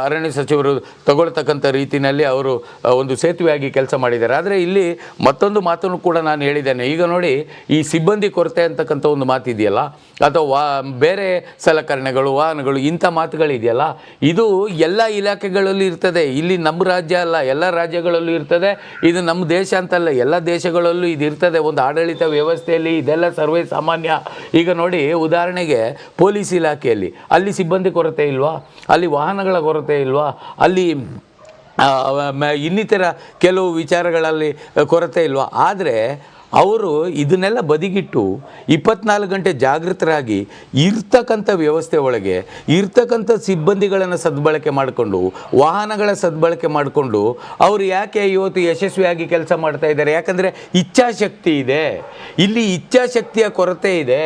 ಅರಣ್ಯ ಸಚಿವರು ತಗೊಳ್ತಕ್ಕಂಥ ರೀತಿಯಲ್ಲಿ ಅವರು ಒಂದು ಸೇತುವೆಯಾಗಿ ಕೆಲಸ ಮಾಡಿದ್ದಾರೆ. ಆದರೆ ಇಲ್ಲಿ ಮತ್ತೊಂದು ಮಾತನ್ನು ಕೂಡ ನಾನು ಹೇಳಿದ್ದೇನೆ. ಈಗ ನೋಡಿ, ಈ ಸಿಬ್ಬಂದಿ ಕೊರತೆ ಅಂತಕ್ಕಂಥ ಒಂದು ಮಾತಿದೆಯಲ್ಲ, ಅಥವಾ ವಾ, ಬೇರೆ ಸಲಕರಣೆಗಳು ವಾಹನ ವಾಹನಗಳು ಇಂಥ ಮಾತುಗಳಿದೆಯಲ್ಲ, ಇದು ಎಲ್ಲ ಇಲಾಖೆಗಳಲ್ಲಿ ಇರ್ತದೆ. ಇಲ್ಲಿ ನಮ್ಮ ರಾಜ್ಯ ಅಲ್ಲ, ಎಲ್ಲ ರಾಜ್ಯಗಳಲ್ಲೂ ಇರ್ತದೆ. ಇದು ನಮ್ಮ ದೇಶ ಅಂತಲ್ಲ, ಎಲ್ಲ ದೇಶಗಳಲ್ಲೂ ಇದು ಇರ್ತದೆ. ಒಂದು ಆಡಳಿತ ವ್ಯವಸ್ಥೆಯಲ್ಲಿ ಇದೆಲ್ಲ ಸರ್ವೇ ಸಾಮಾನ್ಯ. ಈಗ ನೋಡಿ, ಉದಾಹರಣೆಗೆ ಪೊಲೀಸ್ ಇಲಾಖೆಯಲ್ಲಿ, ಅಲ್ಲಿ ಸಿಬ್ಬಂದಿ ಕೊರತೆ ಇಲ್ವಾ? ಅಲ್ಲಿ ವಾಹನಗಳ ಕೊರತೆ ಇಲ್ವಾ? ಅಲ್ಲಿ ಇನ್ನಿತರ ಕೆಲವು ವಿಚಾರಗಳಲ್ಲಿ ಕೊರತೆ ಇಲ್ವಾ? ಆದರೆ ಅವರು ಇದನ್ನೆಲ್ಲ ಬದಿಗಿಟ್ಟು ಇಪ್ಪತ್ನಾಲ್ಕು ಗಂಟೆ ಜಾಗೃತರಾಗಿ ಇರ್ತಕ್ಕಂಥ ವ್ಯವಸ್ಥೆ ಒಳಗೆ, ಇರ್ತಕ್ಕಂಥ ಸಿಬ್ಬಂದಿಗಳನ್ನು ಸದ್ಬಳಕೆ ಮಾಡಿಕೊಂಡು, ವಾಹನಗಳ ಸದ್ಬಳಕೆ ಮಾಡಿಕೊಂಡು ಅವರು ಯಾಕೆ ಇವತ್ತು ಯಶಸ್ವಿಯಾಗಿ ಕೆಲಸ ಮಾಡ್ತಾ ಇದ್ದಾರೆ? ಯಾಕಂದರೆ ಇಚ್ಛಾಶಕ್ತಿ ಇದೆ. ಇಲ್ಲಿ ಇಚ್ಛಾಶಕ್ತಿಯ ಕೊರತೆ ಇದೆ.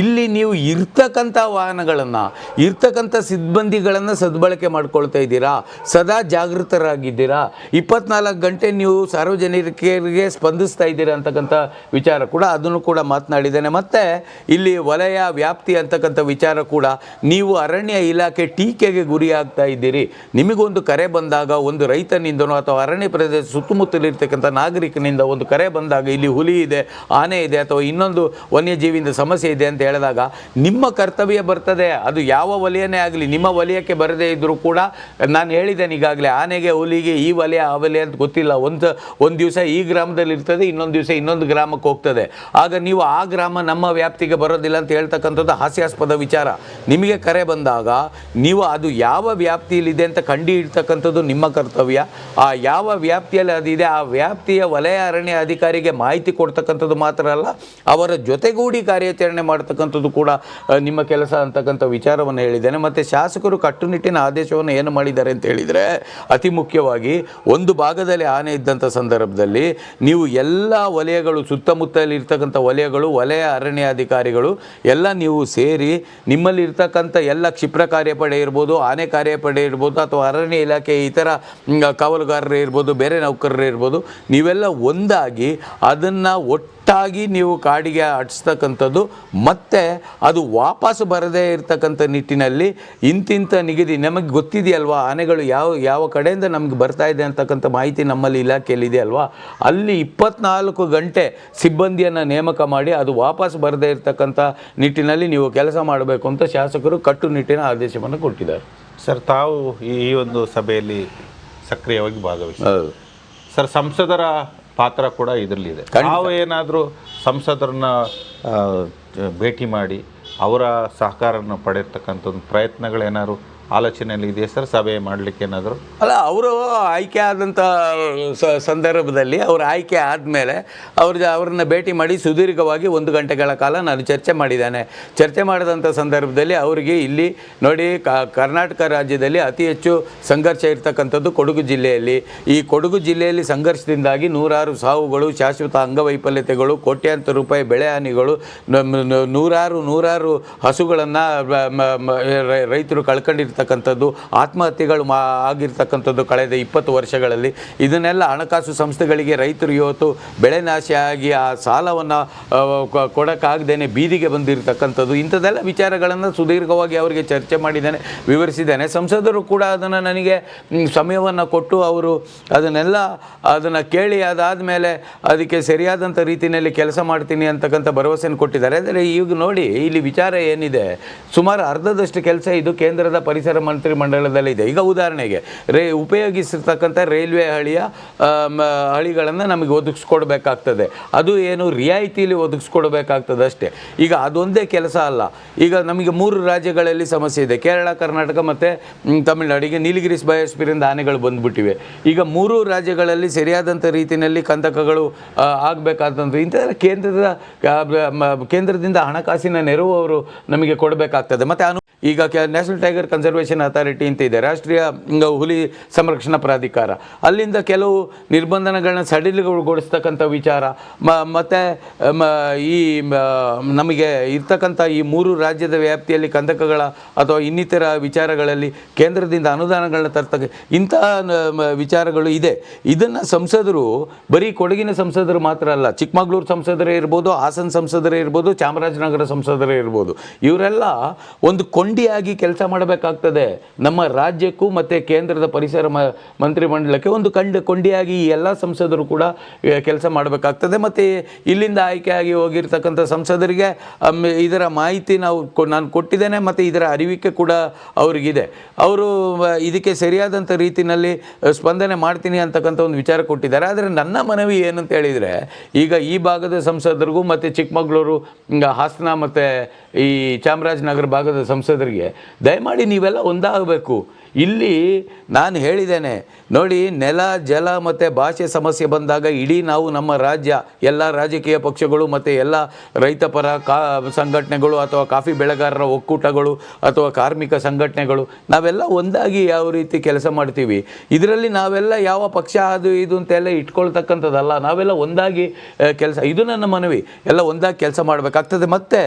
ಇಲ್ಲಿ ನೀವು ಇರ್ತಕ್ಕಂಥ ವಾಹನಗಳನ್ನು, ಇರ್ತಕ್ಕಂಥ ಸಿಬ್ಬಂದಿಗಳನ್ನು ಸದ್ಬಳಕೆ ಮಾಡ್ಕೊಳ್ತಾ ಇದ್ದೀರಾ? ಸದಾ ಜಾಗೃತರಾಗಿದ್ದೀರಾ? ಇಪ್ಪತ್ನಾಲ್ಕು ಗಂಟೆ ನೀವು ಸಾರ್ವಜನಿಕರಿಗೆ ಸ್ಪಂದಿಸ್ತಾ ಇದ್ದೀರಾ ಅಂತಕ್ಕಂಥ ವಿಚಾರ ಕೂಡ ಅದನ್ನು ಕೂಡ ಮಾತನಾಡಿದ್ದೇನೆ. ಮತ್ತು ಇಲ್ಲಿ ವಲಯ ವ್ಯಾಪ್ತಿ ಅಂತಕ್ಕಂಥ ವಿಚಾರ ಕೂಡ ನೀವು ಅರಣ್ಯ ಇಲಾಖೆ ಟೀಕೆಗೆ ಗುರಿಯಾಗ್ತಾ ಇದ್ದೀರಿ. ನಿಮಗೊಂದು ಕರೆ ಬಂದಾಗ ಒಂದು ರೈತನಿಂದನೋ ಅಥವಾ ಅರಣ್ಯ ಪ್ರದೇಶ ಸುತ್ತಮುತ್ತಲಿರ್ತಕ್ಕಂಥ ನಾಗರಿಕನಿಂದ ಒಂದು ಕರೆ ಬಂದಾಗ ಇಲ್ಲಿ ಹುಲಿ ಇದೆ, ಆನೆ ಇದೆ ಅಥವಾ ಇನ್ನೊಂದು ವನ್ಯಜೀವಿಯಿಂದ ಸಮಸ್ಯೆ ಇದೆ ಅಂತ ಹೇಳಿದಾಗ ನಿಮ್ಮ ಕರ್ತವ್ಯ ಬರ್ತದೆ. ಅದು ಯಾವ ವಲಯನೇ ಆಗಲಿ, ನಿಮ್ಮ ವಲಯಕ್ಕೆ ಬರದೇ ಇದ್ದರೂ ಕೂಡ ನಾನು ಹೇಳಿದ್ದೇನೆ ಈಗಾಗಲೇ, ಆನೆಗೆ ಹುಲಿಗೆ ಈ ವಲಯ ಆ ವಲಯ ಅಂತ ಗೊತ್ತಿಲ್ಲ. ಒಂದು ಒಂದು ದಿವಸ ಈ ಗ್ರಾಮದಲ್ಲಿ ಇರ್ತದೆ ಇನ್ನೊಂದು ದಿವಸ ಇನ್ನೊಂದು ಗ್ರಾಮಕ್ಕೆ ಹೋಗ್ತದೆ. ಆಗ ನೀವು ಆ ಗ್ರಾಮ ನಮ್ಮ ವ್ಯಾಪ್ತಿಗೆ ಬರೋದಿಲ್ಲ ಅಂತ ಹೇಳ್ತಕ್ಕಂಥದ್ದು ಹಾಸ್ಯಾಸ್ಪದ ವಿಚಾರ. ನಿಮಗೆ ಕರೆ ಬಂದಾಗ ನೀವು ಅದು ಯಾವ ವ್ಯಾಪ್ತಿಯಲ್ಲಿದೆ ಅಂತ ಕಂಡು ಇಡ್ತಕ್ಕಂಥದ್ದು ನಿಮ್ಮ ಕರ್ತವ್ಯ. ಆ ಯಾವ ವ್ಯಾಪ್ತಿಯಲ್ಲಿ ಅದಿದೆ ಆ ವ್ಯಾಪ್ತಿಯ ವಲಯ ಅರಣ್ಯ ಅಧಿಕಾರಿಗೆ ಮಾಹಿತಿ ಕೊಡ್ತಕ್ಕಂಥದ್ದು ಮಾತ್ರ ಅಲ್ಲ, ಅವರ ಜೊತೆಗೂಡಿ ಕಾರ್ಯಾಚರಣೆ ಮಾಡ್ತಕ್ಕಂಥದ್ದು ಕೂಡ ನಿಮ್ಮ ಕೆಲಸ ಅಂತಕ್ಕಂಥ ವಿಚಾರವನ್ನು ಹೇಳಿದ್ದೇನೆ. ಮತ್ತು ಶಾಸಕರು ಕಟ್ಟುನಿಟ್ಟಿನ ಆದೇಶವನ್ನು ಏನು ಮಾಡಿದ್ದಾರೆ ಅಂತ ಹೇಳಿದರೆ, ಅತಿ ಮುಖ್ಯವಾಗಿ ಒಂದು ಭಾಗದಲ್ಲಿ ಆನೆ ಇದ್ದಂಥ ಸಂದರ್ಭದಲ್ಲಿ ನೀವು ಎಲ್ಲ ವಲಯಗಳು ಸುತ್ತಮುತ್ತಲಿ ಇರ್ತಕ್ಕಂಥ ವಲಯಗಳು, ವಲಯ ಅರಣ್ಯ ಅಧಿಕಾರಿಗಳು ಎಲ್ಲ ನೀವು ಸೇರಿ ನಿಮ್ಮಲ್ಲಿ ಇರ್ತಕ್ಕಂಥ ಎಲ್ಲ ಕ್ಷಿಪ್ರ ಕಾರ್ಯಪಡೆ ಇರ್ಬೋದು, ಆನೆ ಕಾರ್ಯಪಡೆ ಇರ್ಬೋದು, ಅಥವಾ ಅರಣ್ಯ ಇಲಾಖೆ ಇತರ ಕಾವಲುಗಾರರು ಇರ್ಬೋದು, ಬೇರೆ ನೌಕರರು ಇರ್ಬೋದು, ನೀವೆಲ್ಲ ಒಂದಾಗಿ ಅದನ್ನು ಒಟ್ಟಾಗಿ ನೀವು ಕಾಡಿಗೆ ಅಟ್ಸ್ತಕ್ಕಂಥದ್ದು ಮತ್ತು ಅದು ವಾಪಸ್ ಬರದೇ ಇರತಕ್ಕಂಥ ನಿಟ್ಟಿನಲ್ಲಿ ಇಂತಿಂಥ ನಿಗದಿ ನಮಗೆ ಗೊತ್ತಿದೆಯಲ್ವಾ ಆನೆಗಳು ಯಾವ ಯಾವ ಕಡೆಯಿಂದ ನಮಗೆ ಬರ್ತಾ ಇದೆ ಅಂತಕ್ಕಂಥ ಮಾಹಿತಿ ನಮ್ಮಲ್ಲಿ ಇಲಾಖೆಯಲ್ಲಿ ಇದೆ ಅಲ್ವಾ? ಅಲ್ಲಿ ಇಪ್ಪತ್ನಾಲ್ಕು ಗಂಟೆ ಸಿಬ್ಬಂದಿಯನ್ನು ನೇಮಕ ಮಾಡಿ ಅದು ವಾಪಸ್ ಬರದೇ ಇರತಕ್ಕಂಥ ನಿಟ್ಟಿನಲ್ಲಿ ನೀವು ಕೆಲಸ ಮಾಡಬೇಕು ಅಂತ ಶಾಸಕರು ಕಟ್ಟುನಿಟ್ಟಿನ ಆದೇಶವನ್ನು ಕೊಟ್ಟಿದ್ದಾರೆ. ಸರ್ ತಾವು ಈ ಈ ಒಂದು ಸಭೆಯಲ್ಲಿ ಸಕ್ರಿಯವಾಗಿ ಭಾಗವಹಿಸ ಸರ್ ಸಂಸದರ ಪಾತ್ರ ಕೂಡ ಇದರಲ್ಲಿದೆ. ನಾವು ಏನಾದರೂ ಸಂಸದರನ್ನ ಭೇಟಿ ಮಾಡಿ ಅವರ ಸಹಕಾರವನ್ನು ಪಡೆಯತಕ್ಕಂಥ ಒಂದು ಪ್ರಯತ್ನಗಳೇನಾದ್ರು ಆಲೋಚನೆಯಲ್ಲಿ ಸರ್? ಸಭೆ ಮಾಡಲಿಕ್ಕೆ ಏನಾದರೂ? ಅಲ್ಲ, ಅವರು ಆಯ್ಕೆ ಆದಂಥ ಸಂದರ್ಭದಲ್ಲಿ ಅವರು ಆಯ್ಕೆ ಆದಮೇಲೆ ಅವ್ರ ಅವ್ರನ್ನ ಭೇಟಿ ಮಾಡಿ ಸುದೀರ್ಘವಾಗಿ ಒಂದು ಗಂಟೆಗಳ ಕಾಲ ನಾನು ಚರ್ಚೆ ಮಾಡಿದ್ದೇನೆ. ಚರ್ಚೆ ಮಾಡಿದಂಥ ಸಂದರ್ಭದಲ್ಲಿ ಅವರಿಗೆ ಇಲ್ಲಿ ನೋಡಿ ಕರ್ನಾಟಕ ರಾಜ್ಯದಲ್ಲಿ ಅತಿ ಹೆಚ್ಚು ಸಂಘರ್ಷ ಇರತಕ್ಕಂಥದ್ದು ಕೊಡಗು ಜಿಲ್ಲೆಯಲ್ಲಿ. ಈ ಕೊಡಗು ಜಿಲ್ಲೆಯಲ್ಲಿ ಸಂಘರ್ಷದಿಂದಾಗಿ ನೂರಾರು ಸಾವುಗಳು, ಶಾಶ್ವತ ಅಂಗವೈಫಲ್ಯತೆಗಳು, ಕೋಟ್ಯಾಂತರ ರೂಪಾಯಿ ಬೆಳೆ ಹಾನಿಗಳು ನೂರಾರು ನೂರಾರು ಹಸುಗಳನ್ನು ರೈತರು ಕಳ್ಕೊಂಡಿರ್ತಕ್ಕಂಥದ್ದು ಆತ್ಮಹತ್ಯೆಗಳು ಮಾ ಆಗಿರ್ತಕ್ಕಂಥದ್ದು ಕಳೆದ ಇಪ್ಪತ್ತು ವರ್ಷಗಳಲ್ಲಿ. ಇದನ್ನೆಲ್ಲ ಹಣಕಾಸು ಸಂಸ್ಥೆಗಳಿಗೆ ರೈತರು ಇವತ್ತು ಬೆಳೆ ನಾಶ ಆ ಸಾಲವನ್ನು ಕೊಡೋಕ್ಕಾಗ್ದೇ ಬೀದಿಗೆ ಬಂದಿರತಕ್ಕಂಥದ್ದು. ಇಂಥದ್ದೆಲ್ಲ ವಿಚಾರಗಳನ್ನು ಸುದೀರ್ಘವಾಗಿ ಅವರಿಗೆ ಚರ್ಚೆ ಮಾಡಿದ್ದೇನೆ, ವಿವರಿಸಿದ್ದೇನೆ. ಸಂಸದರು ಕೂಡ ಅದನ್ನು ನನಗೆ ಸಮಯವನ್ನು ಕೊಟ್ಟು ಅವರು ಅದನ್ನೆಲ್ಲ, ಅದನ್ನು ಕೇಳಿ ಅದಾದಮೇಲೆ ಅದಕ್ಕೆ ಸರಿಯಾದಂಥ ರೀತಿಯಲ್ಲಿ ಕೆಲಸ ಮಾಡ್ತೀನಿ ಅಂತಕ್ಕಂಥ ಭರವಸೆಯನ್ನು ಕೊಟ್ಟಿದ್ದಾರೆ. ಆದರೆ ಈಗ ನೋಡಿ, ಇಲ್ಲಿ ವಿಚಾರ ಏನಿದೆ, ಸುಮಾರು ಅರ್ಧದಷ್ಟು ಕೆಲಸ ಇದು ಕೇಂದ್ರದ ಪರಿಸರ ಮಂತ್ರಿ ಮಂಡಲದಲ್ಲಿದೆ. ಈಗ ಉದಾಹರಣೆಗೆ, ರೇ ಉಪಯೋಗಿಸಿರ್ತಕ್ಕಂಥ ರೈಲ್ವೆ ಹಳಿಯ ಹಳಿಗಳನ್ನು ನಮಗೆ ಒದಗಿಸ್ಕೊಡ್ಬೇಕಾಗ್ತದೆ. ಅದು ಏನು ರಿಯಾಯಿತಿಲಿ ಒದಗಿಸ್ಕೊಡ್ಬೇಕಾಗ್ತದೆ ಅಷ್ಟೇ. ಈಗ ಅದೊಂದೇ ಕೆಲಸ ಅಲ್ಲ. ಈಗ ನಮಗೆ ಮೂರು ರಾಜ್ಯಗಳಲ್ಲಿ ಸಮಸ್ಯೆ ಇದೆ. ಕೇರಳ, ಕರ್ನಾಟಕ ಮತ್ತು ತಮಿಳುನಾಡಿಗೆ ನೀಲಗಿರಿಸ್ ಬಯೋಸ್ಪಿರಿಂದ ಆನೆಗಳು ಬಂದ್ಬಿಟ್ಟಿವೆ. ಈಗ ಮೂರು ರಾಜ್ಯಗಳಲ್ಲಿ ಸರಿಯಾದಂಥ ರೀತಿಯಲ್ಲಿ ಕಂದಕಗಳು ಆಗಬೇಕಾದಂಥ ಇಂಥ ಕೇಂದ್ರದ ಕೇಂದ್ರದಿಂದ ಹಣಕಾಸಿನ ನೆರವು ಅವರು ನಮಗೆ ಕೊಡಬೇಕಾಗ್ತದೆ. ಮತ್ತು ಈಗ ಕೆ ನ್ಯಾಷನಲ್ ಟೈಗರ್ ಕನ್ಸರ್ವೇಷನ್ ಅಥಾರಿಟಿ ಅಂತ ಇದೆ, ರಾಷ್ಟ್ರೀಯ ಹುಲಿ ಸಂರಕ್ಷಣಾ ಪ್ರಾಧಿಕಾರ. ಅಲ್ಲಿಂದ ಕೆಲವು ನಿರ್ಬಂಧನಗಳನ್ನ ಸಡಿಲಗೊಳಿಸ್ತಕ್ಕಂಥ ವಿಚಾರ, ಮ, ಮತ್ತು ಈ ನಮಗೆ ಇರ್ತಕ್ಕಂಥ ಈ ಮೂರು ರಾಜ್ಯದ ವ್ಯಾಪ್ತಿಯಲ್ಲಿ ಕಂದಕಗಳ ಅಥವಾ ಇನ್ನಿತರ ವಿಚಾರಗಳಲ್ಲಿ ಕೇಂದ್ರದಿಂದ ಅನುದಾನಗಳನ್ನ ತರ್ತಕ್ಕ ಇಂತಹ ವಿಚಾರಗಳು ಇದೆ. ಇದನ್ನು ಸಂಸದರು, ಬರೀ ಕೊಡಗಿನ ಸಂಸದರು ಮಾತ್ರ ಅಲ್ಲ, ಚಿಕ್ಕಮಗಳೂರು ಸಂಸದರೇ ಇರ್ಬೋದು, ಹಾಸನ ಸಂಸದರೇ ಇರ್ಬೋದು, ಚಾಮರಾಜನಗರ ಸಂಸದರೇ ಇರ್ಬೋದು, ಇವರೆಲ್ಲ ಒಂದು ಕೊಂಡಿ ಕೊಂಡಿಯಾಗಿ ಕೆಲಸ ಮಾಡಬೇಕಾಗ್ತದೆ. ನಮ್ಮ ರಾಜ್ಯಕ್ಕೂ ಮತ್ತು ಕೇಂದ್ರದ ಪರಿಸರ ಮ, ಮಂತ್ರಿಮಂಡಲಕ್ಕೆ ಒಂದು ಕಂಡು ಕೊಂಡಿಯಾಗಿ ಎಲ್ಲ ಸಂಸದರು ಕೂಡ ಕೆಲಸ ಮಾಡಬೇಕಾಗ್ತದೆ. ಮತ್ತು ಇಲ್ಲಿಂದ ಆಯ್ಕೆಯಾಗಿ ಹೋಗಿರ್ತಕ್ಕಂಥ ಸಂಸದರಿಗೆ ಇದರ ಮಾಹಿತಿ ನಾವು ನಾನು ಕೊಟ್ಟಿದ್ದೇನೆ. ಮತ್ತು ಇದರ ಅರಿವಿಕೆ ಕೂಡ ಅವರಿಗಿದೆ. ಅವರು ಇದಕ್ಕೆ ಸರಿಯಾದಂಥ ರೀತಿಯಲ್ಲಿ ಸ್ಪಂದನೆ ಮಾಡ್ತೀನಿ ಅಂತಕ್ಕಂಥ ಒಂದು ವಿಚಾರ ಕೊಟ್ಟಿದ್ದಾರೆ. ಆದರೆ ನನ್ನ ಮನವಿ ಏನಂತ ಹೇಳಿದರೆ, ಈಗ ಈ ಭಾಗದ ಸಂಸದರಿಗೂ ಮತ್ತು ಚಿಕ್ಕಮಗಳೂರು ಹಾಸನ ಮತ್ತು ಈ ಚಾಮರಾಜನಗರ ಭಾಗದ ಸಂಸದರಿಗೆ ದಯಮಾಡಿ ನೀವೆಲ್ಲ ಒಂದಾಗಬೇಕು. ಇಲ್ಲಿ ನಾನು ಹೇಳಿದ್ದೇನೆ, ನೋಡಿ ನೆಲ, ಜಲ ಮತ್ತು ಭಾಷೆ ಸಮಸ್ಯೆ ಬಂದಾಗ ಇಡೀ ನಾವು ನಮ್ಮ ರಾಜ್ಯ, ಎಲ್ಲ ರಾಜಕೀಯ ಪಕ್ಷಗಳು ಮತ್ತು ಎಲ್ಲ ರೈತಪರ ಕಾ, ಸಂಘಟನೆಗಳು ಅಥವಾ ಕಾಫಿ ಬೆಳೆಗಾರರ ಒಕ್ಕೂಟಗಳು ಅಥವಾ ಕಾರ್ಮಿಕ ಸಂಘಟನೆಗಳು, ನಾವೆಲ್ಲ ಒಂದಾಗಿ ಯಾವ ರೀತಿ ಕೆಲಸ ಮಾಡ್ತೀವಿ. ಇದರಲ್ಲಿ ನಾವೆಲ್ಲ ಯಾವ ಪಕ್ಷ ಅದು ಇದು ಅಂತೆಲ್ಲ ಇಟ್ಕೊಳ್ತಕ್ಕಂಥದ್ದಲ್ಲ, ನಾವೆಲ್ಲ ಒಂದಾಗಿ ಕೆಲಸ, ಇದು ನನ್ನ ಮನವಿ, ಎಲ್ಲ ಒಂದಾಗಿ ಕೆಲಸ ಮಾಡಬೇಕಾಗ್ತದೆ. ಮತ್ತು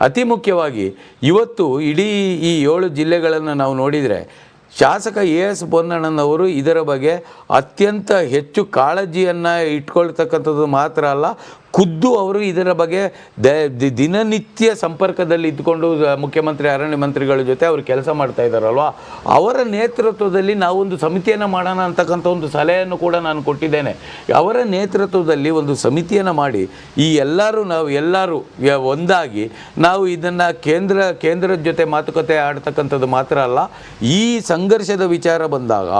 ಅತಿ ಮುಖ್ಯವಾಗಿ ಇವತ್ತು ಇಡೀ ಈ ಏಳು ಜಿಲ್ಲೆಗಳನ್ನು ನಾವು ನೋಡಿದರೆ ಶಾಸಕ ಎ ಎಸ್ ಪೊನ್ನಣ್ಣನವರು ಇದರ ಬಗ್ಗೆ ಅತ್ಯಂತ ಹೆಚ್ಚು ಕಾಳಜಿಯನ್ನು ಇಟ್ಕೊಳ್ತಕ್ಕಂಥದ್ದು ಮಾತ್ರ ಅಲ್ಲ ಖುದ್ದು ಅವರು ಇದರ ಬಗ್ಗೆ ದಿನನಿತ್ಯ ಸಂಪರ್ಕದಲ್ಲಿ ಇದ್ದುಕೊಂಡು ಮುಖ್ಯಮಂತ್ರಿ, ಅರಣ್ಯ ಮಂತ್ರಿಗಳ ಜೊತೆ ಅವರು ಕೆಲಸ ಮಾಡ್ತಾ ಇದ್ದಾರಲ್ವ? ಅವರ ನೇತೃತ್ವದಲ್ಲಿ ನಾವೊಂದು ಸಮಿತಿಯನ್ನು ಮಾಡೋಣ ಅಂತಕ್ಕಂಥ ಒಂದು ಸಲಹೆಯನ್ನು ಕೂಡ ನಾನು ಕೊಟ್ಟಿದ್ದೇನೆ. ಅವರ ನೇತೃತ್ವದಲ್ಲಿ ಒಂದು ಸಮಿತಿಯನ್ನು ಮಾಡಿ, ಈ ಎಲ್ಲರೂ ನಾವು, ಎಲ್ಲರೂ ಒಂದಾಗಿ ನಾವು ಇದನ್ನು ಕೇಂದ್ರ, ಕೇಂದ್ರದ ಜೊತೆ ಮಾತುಕತೆ ಆಡ್ತಕ್ಕಂಥದ್ದು ಮಾತ್ರ ಅಲ್ಲ, ಈ ಸಂಘರ್ಷದ ವಿಚಾರ ಬಂದಾಗ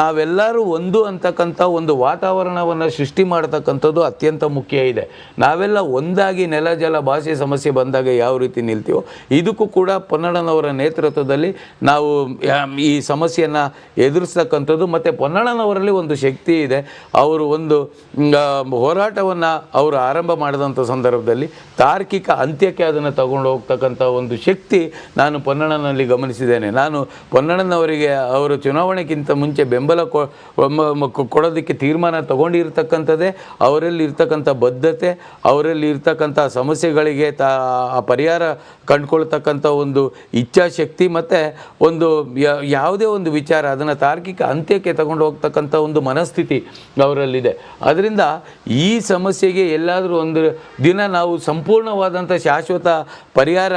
ನಾವೆಲ್ಲರೂ ಒಂದು ಅಂತಕ್ಕಂಥ ಒಂದು ವಾತಾವರಣವನ್ನು ಸೃಷ್ಟಿ ಮಾಡತಕ್ಕಂಥದ್ದು ಅತ್ಯಂತ ಮುಖ್ಯ ಇದೆ. ನಾವೆಲ್ಲ ಒಂದಾಗಿ ನೆಲ, ಜಲ, ಭಾಷೆ ಸಮಸ್ಯೆ ಬಂದಾಗ ಯಾವ ರೀತಿ ನಿಲ್ತೀವೋ, ಇದಕ್ಕೂ ಕೂಡ ಪೊನ್ನಣ್ಣನವರ ನೇತೃತ್ವದಲ್ಲಿ ನಾವು ಈ ಸಮಸ್ಯೆಯನ್ನು ಎದುರಿಸ್ತಕ್ಕಂಥದ್ದು. ಮತ್ತು ಪೊನ್ನಣ್ಣನವರಲ್ಲಿ ಒಂದು ಶಕ್ತಿ ಇದೆ. ಅವರು ಒಂದು ಹೋರಾಟವನ್ನು ಅವರು ಆರಂಭ ಮಾಡಿದಂಥ ಸಂದರ್ಭದಲ್ಲಿ ತಾರ್ಕಿಕ ಅಂತ್ಯಕ್ಕೆ ಅದನ್ನು ತಗೊಂಡು ಹೋಗ್ತಕ್ಕಂಥ ಒಂದು ಶಕ್ತಿ ನಾನು ಪೊನ್ನಣ್ಣನಲ್ಲಿ ಗಮನಿಸಿದ್ದೇನೆ. ನಾನು ಪೊನ್ನಣ್ಣನವರಿಗೆ ಅವರು ಚುನಾವಣೆಗಿಂತ ಮುಂಚೆ ಬೆಂಬಲ ಕೊಡೋದಕ್ಕೆ ತೀರ್ಮಾನ ತಗೊಂಡಿರ್ತಕ್ಕಂಥದ್ದೇ ಅವರಲ್ಲಿ ಇರ್ತಕ್ಕಂಥ ಬದ್ಧತೆ ಅವರಲ್ಲಿ ಇರ್ತಕ್ಕಂಥ ಸಮಸ್ಯೆಗಳಿಗೆ ತಾ ಪರಿಹಾರ ಕಂಡುಕೊಳ್ತಕ್ಕಂಥ ಒಂದು ಇಚ್ಛಾಶಕ್ತಿ ಮತ್ತು ಒಂದು ಯಾವುದೇ ಒಂದು ವಿಚಾರ, ಅದನ್ನು ತಾರ್ಕಿಕ ಅಂತ್ಯಕ್ಕೆ ತಗೊಂಡು ಹೋಗ್ತಕ್ಕಂಥ ಒಂದು ಮನಸ್ಥಿತಿ ಅವರಲ್ಲಿದೆ. ಅದರಿಂದ ಈ ಸಮಸ್ಯೆಗೆ ಎಲ್ಲಾದರೂ ಒಂದು ದಿನ ನಾವು ಸಂಪೂರ್ಣವಾದಂಥ ಶಾಶ್ವತ ಪರಿಹಾರ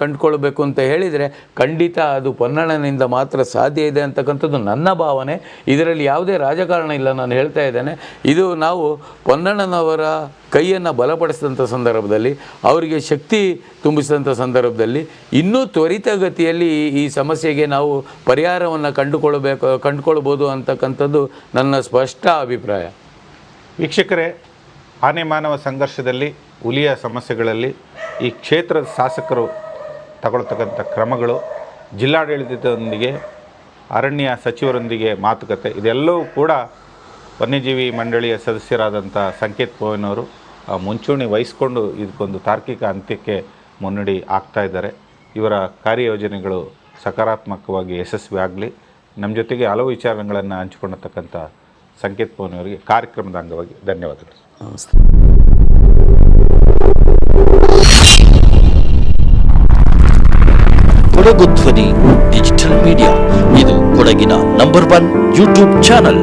ಕಂಡುಕೊಳ್ಬೇಕು ಅಂತ ಹೇಳಿದರೆ ಖಂಡಿತ ಅದು ಪೊನ್ನಣ್ಣನಿಂದ ಮಾತ್ರ ಸಾಧ್ಯ ಇದೆ ಅಂತಕ್ಕಂಥದ್ದು ನನ್ನ ಭಾವನೆ. ಇದರಲ್ಲಿ ಯಾವುದೇ ರಾಜಕಾರಣ ಇಲ್ಲ ನಾನು ಹೇಳ್ತಾ ಇದ್ದೇನೆ. ಇದು ನಾವು ಪೊನ್ನಣ್ಣನವರ ಕೈಯನ್ನು ಬಲಪಡಿಸಿದಂಥ ಸಂದರ್ಭದಲ್ಲಿ ಅವರಿಗೆ ಶಕ್ತಿ ತುಂಬಿಸಿದಂಥ ಸಂದರ್ಭದಲ್ಲಿ ಇನ್ನೂ ತ್ವರಿತಗತಿಯಲ್ಲಿ ಈ- ಸಮಸ್ಯೆಗೆ ನಾವು ಪರಿಹಾರವನ್ನು ಕಂಡುಕೊಳ್ಬೇಕು ಕಂಡುಕೊಳ್ಬೋದು ಅಂತಕ್ಕಂಥದ್ದು ನನ್ನ ಸ್ಪಷ್ಟ ಅಭಿಪ್ರಾಯ. ವೀಕ್ಷಕರೇ ಆನೆ ಮಾನವ ಸಂಘರ್ಷದಲ್ಲಿ ಹುಲಿಯ ಸಮಸ್ಯೆಗಳಲ್ಲಿ ಈ ಕ್ಷೇತ್ರದ ಶಾಸಕರು ತಗೊಳ್ತಕ್ಕಂಥ ಕ್ರಮಗಳು ಜಿಲ್ಲಾಡಳಿತದೊಂದಿಗೆ ಅರಣ್ಯ ಸಚಿವರೊಂದಿಗೆ ಮಾತುಕತೆ ಇದೆಲ್ಲವೂ ಕೂಡ ವನ್ಯಜೀವಿ ಮಂಡಳಿಯ ಸದಸ್ಯರಾದಂಥ ಸಂಕೇತ್ ಪೋಯನವರು ಆ, ಮುಂಚೂಣಿ ವಹಿಸ್ಕೊಂಡು ಇದಕ್ಕೊಂದು ತಾರ್ಕಿಕ ಅಂತ್ಯಕ್ಕೆ ಮುನ್ನಡಿ ಆಗ್ತಾ ಇದ್ದಾರೆ. ಇವರ ಕಾರ್ಯಯೋಜನೆಗಳು ಸಕಾರಾತ್ಮಕವಾಗಿ ಯಶಸ್ವಿ ಆಗಲಿ, ನಮ್ಮ ಜೊತೆಗೆ ಹಲವು ವಿಚಾರಗಳನ್ನು ಹಂಚಿಕೊಂಡಿರ್ತಕ್ಕಂಥ ಸಂಕೇತ್ ಪೋನವರಿಗೆ ಕಾರ್ಯಕ್ರಮದ ಅಂಗವಾಗಿ ಧನ್ಯವಾದಗಳು. ಕೊಡಗು ಧ್ವನಿ, ಡಿಜಿಟಲ್ ಮೀಡಿಯಾ. ಇದು ಕೊಡಗಿನ ನಂಬರ್ ಒನ್ ಯೂಟ್ಯೂಬ್ ಚಾನಲ್.